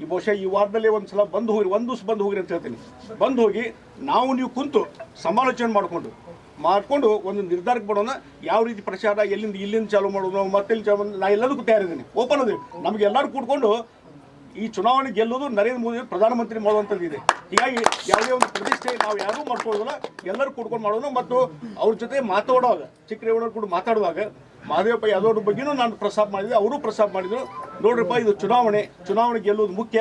ಈ ಬಹುಶಃ ಈ ವಾರದಲ್ಲಿ ಒಂದ್ಸಲ ಬಂದು ಹೋಗಿ ಒಂದು ದಿವಸ ಬಂದು ಹೋಗಿರಿ ಅಂತ ಹೇಳ್ತೀನಿ. ಬಂದು ಹೋಗಿ ನಾವು ನೀವು ಕುಂತು ಸಮಾಲೋಚನೆ ಮಾಡಿಕೊಂಡು ಮಾಡಿಕೊಂಡು ಒಂದು ನಿರ್ಧಾರಕ್ಕೆ ಬರೋಣ. ಯಾವ ರೀತಿ ಪ್ರಚಾರ, ಎಲ್ಲಿಂದ ಇಲ್ಲಿಂದ ಚಾಲು ಮಾಡೋಣ ಮತ್ತೆ ಚಾಲು ನಾ ಎಲ್ಲದಕ್ಕೂ ತಯಾರಿದ್ದೀನಿ. ಓಪನ್ ಅದೇ ನಮಗೆ ಎಲ್ಲರೂ ಕೂಡ್ಕೊಂಡು ಈ ಚುನಾವಣೆ ಗೆಲ್ಲೋದು ನರೇಂದ್ರ ಮೋದಿ ಪ್ರಧಾನಮಂತ್ರಿ ಮಾಡುವಂಥದ್ದು ಇದೆ. ಹೀಗಾಗಿ ಯಾವುದೇ ಒಂದು ಪ್ರತಿಷ್ಠೆ ನಾವು ಯಾರೂ ಮಾಡ್ಕೊಳ್ಳೋದಿಲ್ಲ, ಎಲ್ಲರೂ ಕೂಡ್ಕೊಂಡು ಮಾಡೋಣ ಮತ್ತು ಅವ್ರ ಜೊತೆ ಮಾತಾಡುವಾಗ ಚಿಕ್ಕರೇಗೌಡರು ಕೂಡ ಮಾತಾಡುವಾಗ ಮಹದೇವಪ್ಪ ಯಾದವ್ರ ಬಗ್ಗೆನೂ ನಾನು ಪ್ರಸ್ತಾಪ ಮಾಡಿದೆ, ಅವರು ಪ್ರಸ್ತಾಪ ಮಾಡಿದರು. ನೋಡ್ರಪ್ಪ, ಇದು ಚುನಾವಣೆ ಚುನಾವಣೆ ಗೆಲ್ಲುವುದು ಮುಖ್ಯ.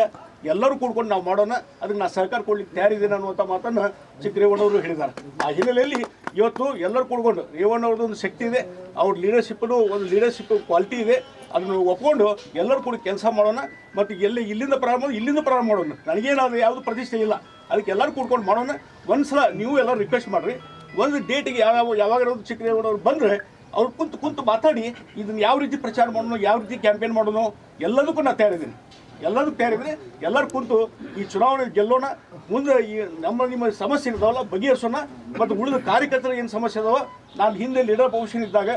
ಎಲ್ಲರೂ ಕೂಡ್ಕೊಂಡು ನಾವು ಮಾಡೋಣ, ಅದಕ್ಕೆ ನಾನು ಸಹಕಾರ ಕೊಡ್ಲಿಕ್ಕೆ ತಯಾರಿದ್ದೀನಿ ಅನ್ನುವಂಥ ಮಾತನ್ನು ಚಿಕ್ಕರೇವಣ್ಣವರು ಹೇಳಿದ್ದಾರೆ. ಆ ಹಿನ್ನೆಲೆಯಲ್ಲಿ ಇವತ್ತು ಎಲ್ಲರೂ ಕೂಡ್ಕೊಂಡು, ರೇವಣ್ಣವ್ರದ್ದು ಒಂದು ಶಕ್ತಿ ಇದೆ, ಅವ್ರ ಲೀಡರ್ಶಿಪ್ಪನು ಒಂದು ಲೀಡರ್ಶಿಪ್ ಕ್ವಾಲಿಟಿ ಇದೆ, ಅದನ್ನು ಒಪ್ಕೊಂಡು ಎಲ್ಲರೂ ಕೂಡ ಕೆಲಸ ಮಾಡೋಣ, ಮತ್ತು ಎಲ್ಲಿ ಇಲ್ಲಿಂದ ಪ್ರಾರಂಭ ಇಲ್ಲಿಂದ ಪ್ರಾರಂಭ ಮಾಡೋಣ ನನಗೇನಾದರೂ ಯಾವುದು ಪ್ರತಿಷ್ಠೆ ಇಲ್ಲ, ಅದಕ್ಕೆ ಎಲ್ಲರೂ ಕೂಡ್ಕೊಂಡು ಮಾಡೋಣ. ಒಂದು ಸಲ ನೀವು ಎಲ್ಲರೂ ರಿಕ್ವೆಸ್ಟ್ ಮಾಡಿರಿ. ಒಂದು ಡೇಟಿಗೆ ಯಾವ್ಯಾವ ಯಾವಾಗ ರೇವಣ್ಣವ್ರು ಬಂದರೆ, ಅವ್ರು ಕುಂತು ಕುಂತು ಮಾತಾಡಿ, ಇದನ್ನು ಯಾವ ರೀತಿ ಪ್ರಚಾರ ಮಾಡೋಣ, ಯಾವ ರೀತಿ ಕ್ಯಾಂಪೇನ್ ಮಾಡೋಣ, ಎಲ್ಲದಕ್ಕೂ ನಾನು ತಯಾರಿದ್ದೀನಿ. ಎಲ್ಲದಕ್ಕೂ ತಯಾರಿದ್ರೆ ಎಲ್ಲರೂ ಕುಂತು ಈ ಚುನಾವಣೆ ಗೆಲ್ಲೋಣ. ಮುಂದೆ ಈ ನಮ್ಮ ನಿಮ್ಮ ಸಮಸ್ಯೆ ಇರ್ತಾವಲ್ಲ ಬಗೆಹರಿಸೋಣ. ಮತ್ತು ಉಳಿದ ಕಾರ್ಯಕರ್ತರ ಏನು ಸಮಸ್ಯೆ ಇದಾವ ನಾನು ಹಿಂದೆ ಲೀಡರ್ ಪೊಸಿಷನ್ ಇದ್ದಾಗ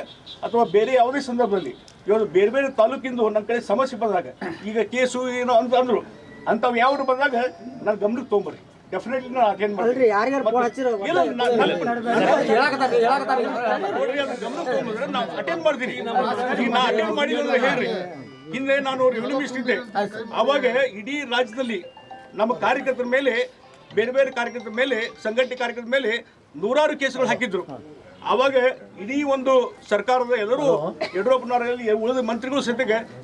ಅಥವಾ ಬೇರೆ ಯಾವುದೇ ಸಂದರ್ಭದಲ್ಲಿ ಇವತ್ತು ಬೇರೆ ಬೇರೆ ತಾಲೂಕಿಂದು ನನ್ನ ಕಡೆ ಸಮಸ್ಯೆ ಬಂದಾಗ ಈಗ ಕೇಸು ಏನು ಅಂತ ಅಂದರು ಅಂಥವು ಯಾವ್ದು ಬಂದಾಗ ನಾನು ಗಮನಕ್ಕೆ ತೊಗೊಂಬರ್ರಿ. ಡೆಫಿನೆಟ್ಲಿ ನಾನು ಅಟೆಂಡ್ ಮಾಡಿ ಇಲ್ಲ, ನಾನು- ನಾನು- ನೋಡ್ರಿ, ಅದು ಗಮನಕ್ಕೆ ತೊಗೊಂಬಂದ್ರೆ ನಾನು ಅಟೆಂಡ್ ಮಾಡ್ತೀನಿ. ಈಗ ನಾ ಅಟೆಂಡ್ ಮಾಡಿಲ್ಲ ಅಂದ್ರೆ ಹೇಳ್ರಿ. ಹಿಂದೆ ನಾನು ರೆವಿನ್ಯೂ ಮಿನಿಸ್ಟರ್ ಇದ್ದೆ ಅವಾಗ ಇಡೀ ರಾಜ್ಯದಲ್ಲಿ ನಮ್ಮ ಕಾರ್ಯಕರ್ತರ ಮೇಲೆ, ಬೇರೆ ಬೇರೆ ಕಾರ್ಯಕರ್ತರ ಮೇಲೆ, ಸಂಘಟನೆ ಕಾರ್ಯಕರ್ತರ ಮೇಲೆ ನೂರಾರು ಕೇಸುಗಳು ಹಾಕಿದ್ರು. ಅವಾಗ ಇಡೀ ಒಂದು ಸರ್ಕಾರದ ಎಲ್ಲರೂ ಯಡಿಯೂರಪ್ಪನವರಲ್ಲಿ ಉಳಿದ ಮಂತ್ರಿಗಳು ಸಹಿತ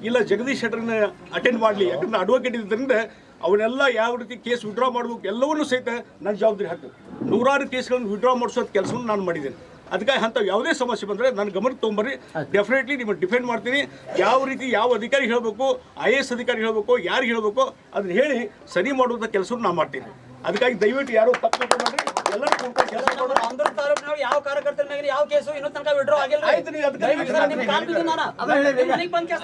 ಇಲ್ಲ ಜಗದೀಶ್ ಶೆಟ್ಟರ್ನ ಅಟೆಂಡ್ ಮಾಡಲಿ, ಯಾಕಂದ್ರೆ ಅಡ್ವೊಕೇಟ್ ಇದ್ದರಿಂದ ಅವನ್ನೆಲ್ಲ ಯಾವ ರೀತಿ ಕೇಸ್ ವಿಡ್ರಾ ಮಾಡಬೇಕು ಎಲ್ಲವನ್ನೂ ಸಹಿತ ನನ್ನ ಜವಾಬ್ದಾರಿ ಹಾಕಬೇಕು. ನೂರಾರು ಕೇಸ್ಗಳನ್ನು ವಿಡ್ರಾ ಮಾಡಿಸೋದು ಕೆಲಸವನ್ನು ನಾನು ಮಾಡಿದ್ದೇನೆ. ಅದಕ್ಕಾಗಿ ಅಂತ ಯಾವುದೇ ಸಮಸ್ಯೆ ಬಂದರೆ ನನ್ನ ಗಮನಕ್ಕೆ ತೊಗೊಂಬರ್ರಿ. ಡೆಫಿನೆಟ್ಲಿ ನಿಮಗೆ ಡಿಫೆಂಡ್ ಮಾಡ್ತೀನಿ. ಯಾವ ರೀತಿ ಯಾವ ಅಧಿಕಾರಿ ಹೇಳಬೇಕು ಐ ಎ ಎಸ್ ಅಧಿಕಾರಿ ಹೇಳಬೇಕು ಯಾರಿಗೆ ಹೇಳಬೇಕು ಅದನ್ನ ಹೇಳಿ ಸರಿ ಮಾಡುವಂಥ ಕೆಲಸವನ್ನು ನಾನು ಮಾಡ್ತೀನಿ. ಅದಕ್ಕಾಗಿ ದಯವಿಟ್ಟು ಯಾರು ತಪ್ಪು ಎಲ್ಲರೂ ಕೂತ್ಕೊಂಡು ಕೆಲಸ ಮಾಡೋಣ ಆಂಧ್ರ ತಾಲೂಕಿನವ್ರು ಯಾವ ಕಾರ್ಯಕರ್ತರ ಮೇಲೆ ಯಾವ ಕೇಸು ಇನ್ನೂ ತನಕ ವಿಡ್ರಾ ಆಗಿಲ್ಲ ಆಯ್ತು ನೀವು ಅದಕ್ಕೆ ದಯವಿಟ್ಟು ಸರ್ ಬಂದ್ ಕೇಸ್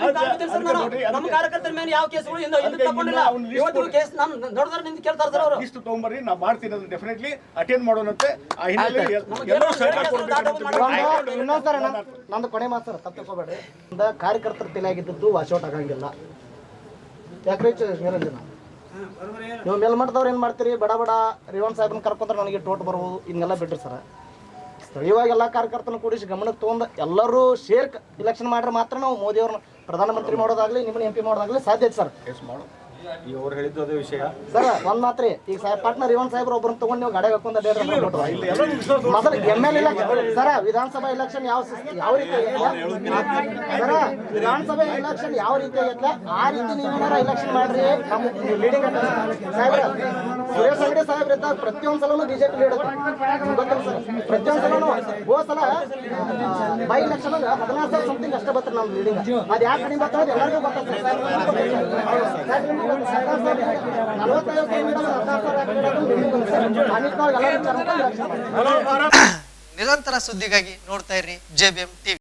ಸರ್ ನಾನು. ನಮ್ಮ ಕಾರ್ಯಕರ್ತರ ಮೇಲೆ ಯಾವ ಕೇಸುಗಳು ಇಂದ ಇಂದ ಅದಕ್ಕೆ ತಗೊಂಡಿಲ್ಲ. ಇವತ್ತು ಕೊಡಿ. ಕೇಸ್ ನಾನು ದೊಡ್ಡದಾರ ನಿಂತು ಕೇಳ್ತಾರೆ ಸರ್ ಅವರು. ಇಷ್ಟು ತೊಗೊಂಬರ್ರಿ ನಾ ಮಾಡ್ತೀನಿ ಅದನ್ನ ಡೆಫಿನೆಟ್ಲಿ ಅಟೆಂಡ್ ಮಾಡೋಣಂತೆ. ಆ ಹಿನ್ನೆಲೆಯಲ್ಲಿ ಎಲ್ಲರೂ ಸಹಕಾರ ಕೊಡಬೇಕು. ಇನ್ನೊಂದ್ ಸರ್ ನಂದು ಕೊನೆ ಮಾತು ಸರ್ ಕಾರ್ಯಕರ್ತರ ತಲೆಯಾಗಿದ್ದದ್ದು ವಾಶೌಟ್ ಆಗಂಗಿಲ್ಲ. ಯಾಕೆ ನಿರಂಜನ ನೀವು ಮೇಲ್ಮಟ್ಟದವ್ರು ಏನು ಮಾಡ್ತೀರಿ? ಬಡ ಬಡ ರೇವಣ್ ಸಾಹೇಬ್ನ ಕರ್ಕೊಂಡ್ರೆ ನನಗೆ ಟೋಟ್ ಬರ್ಬೋದು. ಹಿಂಗೆಲ್ಲ ಬಿಟ್ರಿ ಸರ್. ಸ್ಥಳೀಯವಾಗಿ ಎಲ್ಲ ಕಾರ್ಯಕರ್ತನ ಕೂಡಿಸಿ ಗಮನಕ್ಕೆ ತೊಗೊಂಡು ಎಲ್ಲರೂ ಶೇರ್ ಇಲೆಕ್ಷನ್ ಮಾಡ್ರೆ ಮಾತ್ರ ನಾವು ಮೋದಿಯವ್ರನ್ನ ಪ್ರಧಾನಮಂತ್ರಿ ಮಾಡೋದಾಗ್ಲಿ, ನಿಮ್ಮನ್ನ ಎಂ ಪಿ ಮಾಡೋದಾಗ್ಲಿ ಸಾಧ್ಯ ಸರ್. ಈಗ ಅವ್ರು ಹೇಳಿದ್ದು ಅದೇ ವಿಷಯ. ಸರ್ ಒಂದ್ ಮಾತ್ರಿ. ಈಗ ಸಾಹೇಬ್ ಪಾಟ್ನ ರೇವಣ್ ಸಾಹೇಬ್ರು ಒಬ್ಬರನ್ನ ತಗೊಂಡು ನೀವು ಗಾಡಿ ಹಾಕೊಂಡ್. ಮೊದಲು ಎಂ ಎಲ್ ಸರ ವಿಧಾನಸಭಾ ಇಲೆಕ್ಷನ್ ಯಾವ ಯಾವ ರೀತಿ? ಸರ ವಿಧಾನಸಭೆ ಇಲೆಕ್ಷನ್ ಯಾವ ರೀತಿ ಆಗೈತೆ ಆ ರೀತಿ ನೀವೇನಾರ ಇಲೆಕ್ಷನ್ ಮಾಡ್ರಿ. ನಮ್ಮ ಲೀಡಿಂಗ್ ಸಾಹೇಬ್ರ ಸುರೇಶ್ ಅಂಗಡಿ ಸಾಹೇಬ್ರ ಇದ್ದಾಗ ಪ್ರತಿಯೊಂದ್ ಸಲನು ಬಿಜೆಪಿ ಲೀಡರ್ ಗೊತ್ತಿಲ್ಲ ಸರ್? ಪ್ರತಿಯೊಂದ್ ಸಲನು ಹೋದ ಸಲ ಬೈ ಇಲೆಕ್ಷನ್ ಹದಿನಾರು ಸಾವಿರ ಸಮಥಿಂಗ್ ಅಷ್ಟೇ ಬರ್ತಾರೆ ನಮ್ಮ ಲೀಡಿಂಗ್ ಅದು ಯಾಕೆ ಕಡಿಮೆ ಬರ್ತಾರೆ ಎಲ್ಲರಿಗೂ ಗೊತ್ತಾಗ್ತದೆ ನಿರಂತರ ಸುದ್ದಿಗಾಗಿ ನೋಡ್ತಾ ಇರ್ರಿ ಜೆ ಬಿ ಎಂ ಟಿವಿ